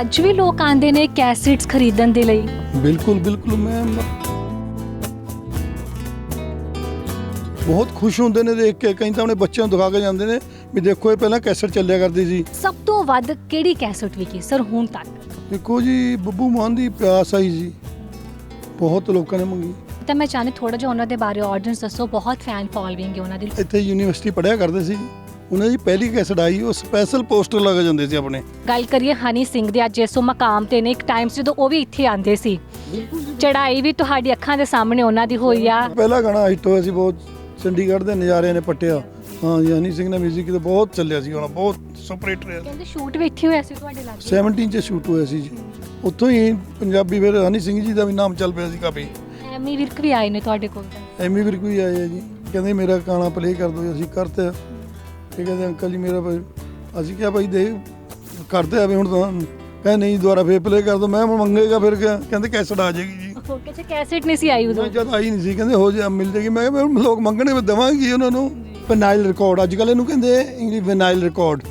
ਅੱਜ ਵੀ ਲੋਕ ਆਂਦੇ ਨੇ ਕੈਸੇਟਸ ਖਰੀਦਣ ਦੇ ਲਈ। ਬਿਲਕੁਲ ਬਿਲਕੁਲ ਮੈਂ ਬਹੁਤ ਖੁਸ਼ ਹੁੰਦੇ ਨੇ ਦੇਖ ਕੇ। ਕਈ ਤਾਂ ਆਪਣੇ ਬੱਚਿਆਂ ਨੂੰ ਦਿਖਾ ਕੇ ਜਾਂਦੇ ਨੇ ਵੀ ਦੇਖੋ ਇਹ ਪਹਿਲਾਂ ਕੈਸਟ ਚੱਲਿਆ ਕਰਦੀ ਸੀ। ਸਭ ਤੋਂ ਵੱਧ ਕਿਹੜੀ ਕੈਸੇਟ ਵਿਕੀ? ਸਰ ਹੁਣ ਤੱਕ। ਦੇਖੋ ਜੀ ਬੱਬੂ ਮਾਨ ਦੀ ਪਿਆਸ ਆਈ ਸੀ ਬਹੁਤ ਲੋਕਾਂ ਨੇ ਮੰਗੀ। ਤਾਂ ਮੈਂ ਚਾਹੁੰਦੀ ਥੋੜਾ ਜਿਹਾ ਉਹਨਾਂ ਦੇ ਬਾਰੇ ਆਡੀਅנס ਦੱਸੋ। ਬਹੁਤ ਫੈਨ ਫੋਲੋਇੰਗ ਹੈ ਉਹਨਾਂ ਦੀ। ਇੱਥੇ ਯੂਨੀਵਰਸਿਟੀ ਪੜ੍ਹਿਆ ਕਰਦੇ ਸੀ। ਉਹਨਾਂ ਦੀ ਪਹਿਲੀ ਕੈਸਟ ਆਈ ਉਹ ਸਪੈਸ਼ਲ ਪੋਸਟਰ ਲੱਗ ਜਾਂਦੇ ਸੀ ਆਪਣੇ। ਗੱਲ ਕਰੀਏ ਹਨੀ ਸਿੰਘ ਦੇ ਅੱਜ ਇਸੋ ਮਕਾਮ ਤੇ ਨੇ ਇੱਕ ਟਾਈਮ ਸੀ ਜਦੋਂ ਉਹ ਵੀ ਇੱਥੇ ਆਂਦੇ ਸੀ। ਚੜਾਈ ਵੀ ਤੁਹਾਡੀ ਅੱਖਾਂ ਦੇ ਸਾਹਮਣੇ ਉਹਨਾਂ ਦੀ ਹੋਈ ਆ। ਪਹਿਲਾ ਗਾਣਾ ਹਿੱਟ ਹੋਇਆ ਸੀ ਬਹੁਤ ਚੰਡੀਗੜ੍ਹ ਦੇ ਨਜ਼ਾਰੇ ਨੇ ਪੱਟਿਆ। ਹਾਂ ਜੀ ਹਨੀ ਸਿੰਘ ਨੇ 뮤직 ਤੇ ਬਹੁਤ ਚੱਲਿਆ ਸੀ ਗਾਣਾ ਬਹੁਤ ਸੁਪਰ ਹਿੱਟ ਰਿਹਾ ਕਹਿੰਦੇ ਸ਼ੂਟ ਵੀ ਇੱਥੇ ਹੋਇਆ ਸੀ ਤੁਹਾਡੇ ਲਾਗੇ? 17 ਚ ਸ਼ੂਟ ਹੋਇਆ ਸੀ ਜੀ। ਉੱਥੋਂ ਹੀ ਪੰਜਾਬੀ ਫਿਰ ਹਨੀ ਸਿੰਘ ਜੀ ਦਾ ਵੀ ਨਾਮ ਚੱਲ ਪਿਆ ਸੀ ਕਾਫੀ। ਐਮੀ ਵਿਰਕ ਵੀ ਆਏ ਨੇ ਤੁਹਾਡੇ ਕੋਲ? ਐਮੀ ਵਿਰਕ ਵੀ ਆਏ ਆ ਜੀ। ਕਹਿੰਦੇ ਮੇਰਾ ਗਾਣਾ ਪਲੇ ਕਰ ਦਿਓ ਅਸੀਂ ਕਰਤੇ ਇਹ ਕਹਿੰਦੇ ਅੰਕਲ ਜੀ ਮੇਰਾ ਭਾਈ ਅਸੀਂ ਕਿਹਾ ਭਾਈ ਦੇ ਕਰਦੇ ਆ ਵੀ ਹੁਣ ਤਾਂ ਕਹਿੰਦੇ ਨਹੀਂ ਦੁਬਾਰਾ ਫੇਰ ਪਲੇ ਕਰ ਦਿਓ ਮੈਂ ਕਿਹਾ ਮੰਗੇਗਾ ਫਿਰ ਕਿਆ? ਕਹਿੰਦੇ ਕੈਸਟ ਆ ਜਾਏਗੀ ਜੀ। ਕਹਿੰਦੇ ਕੈਸੇਟ ਨਹੀਂ ਸੀ ਆਈ ਉਦੋਂ। ਮੈਂ ਜਦ ਆਈ ਨਹੀਂ ਸੀ ਕਹਿੰਦੇ ਹੋ ਜਾ ਮਿਲ ਜਾਏਗੀ। ਮੈਂ ਕਿਹਾ ਲੋਕ ਮੰਗਣੇ ਮੈਂ ਦੇਵਾਂਗੀ ਉਹਨਾਂ ਨੂੰ। ਵਿਨਾਈਲ ਰਿਕਾਰਡ ਅੱਜ ਕੱਲ੍ਹ ਇਹਨੂੰ ਕਹਿੰਦੇ ਇੰਗਲਿਸ਼ ਵਿਨਾਈਲ ਰਿਕਾਰਡ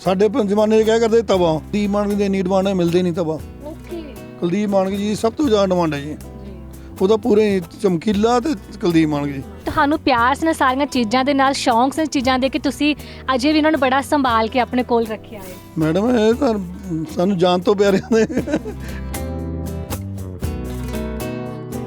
ਸਾਡੇ ਪ- ਜ਼ਮਾਨੇ 'ਚ ਕਿਆ ਕਰਦੇ ਤਵਾ। ਦੀ ਮਾਨਕ ਦੇ ਨੀਡ ਮਾਨ ਮਿਲਦੇ ਨਹੀਂ ਤਵਾ। ਓਕੇ। ਕੁਲਦੀਪ ਮਾਨਕ ਜੀ ਸਭ ਤੋਂ ਜ਼ਿਆਦਾ ਡਿਮਾਂਡ ਹੈ ਜੀ। ਉਹਦਾ ਪੂਰੇ ਚਮਕੀਲਾ ਤੇ ਕੁਲਦੀਪ ਮਾਨਕ ਜੀ। ਤੁਹਾਨੂੰ ਪਿਆਰ ਸੀ ਨਾ ਸਾਰੀਆਂ ਚੀਜ਼ਾਂ ਦੇ ਨਾਲ ਸ਼ੌਂਕ ਸੀ ਚੀਜ਼ਾਂ ਦੇ ਕਿ ਤੁਸੀਂ ਅਜੇ ਵੀ ਇਹਨਾਂ ਨੂੰ ਬੜਾ ਸੰਭਾਲ ਕੇ ਆਪਣੇ ਕੋਲ ਰੱਖਿਆ ਹੈ। ਮੈਡਮ ਇਹ ਤਾਂ ਸਾਨੂੰ ਜਾਨ ਤੋਂ ਪਿਆਰਿਆਂ ਦੇ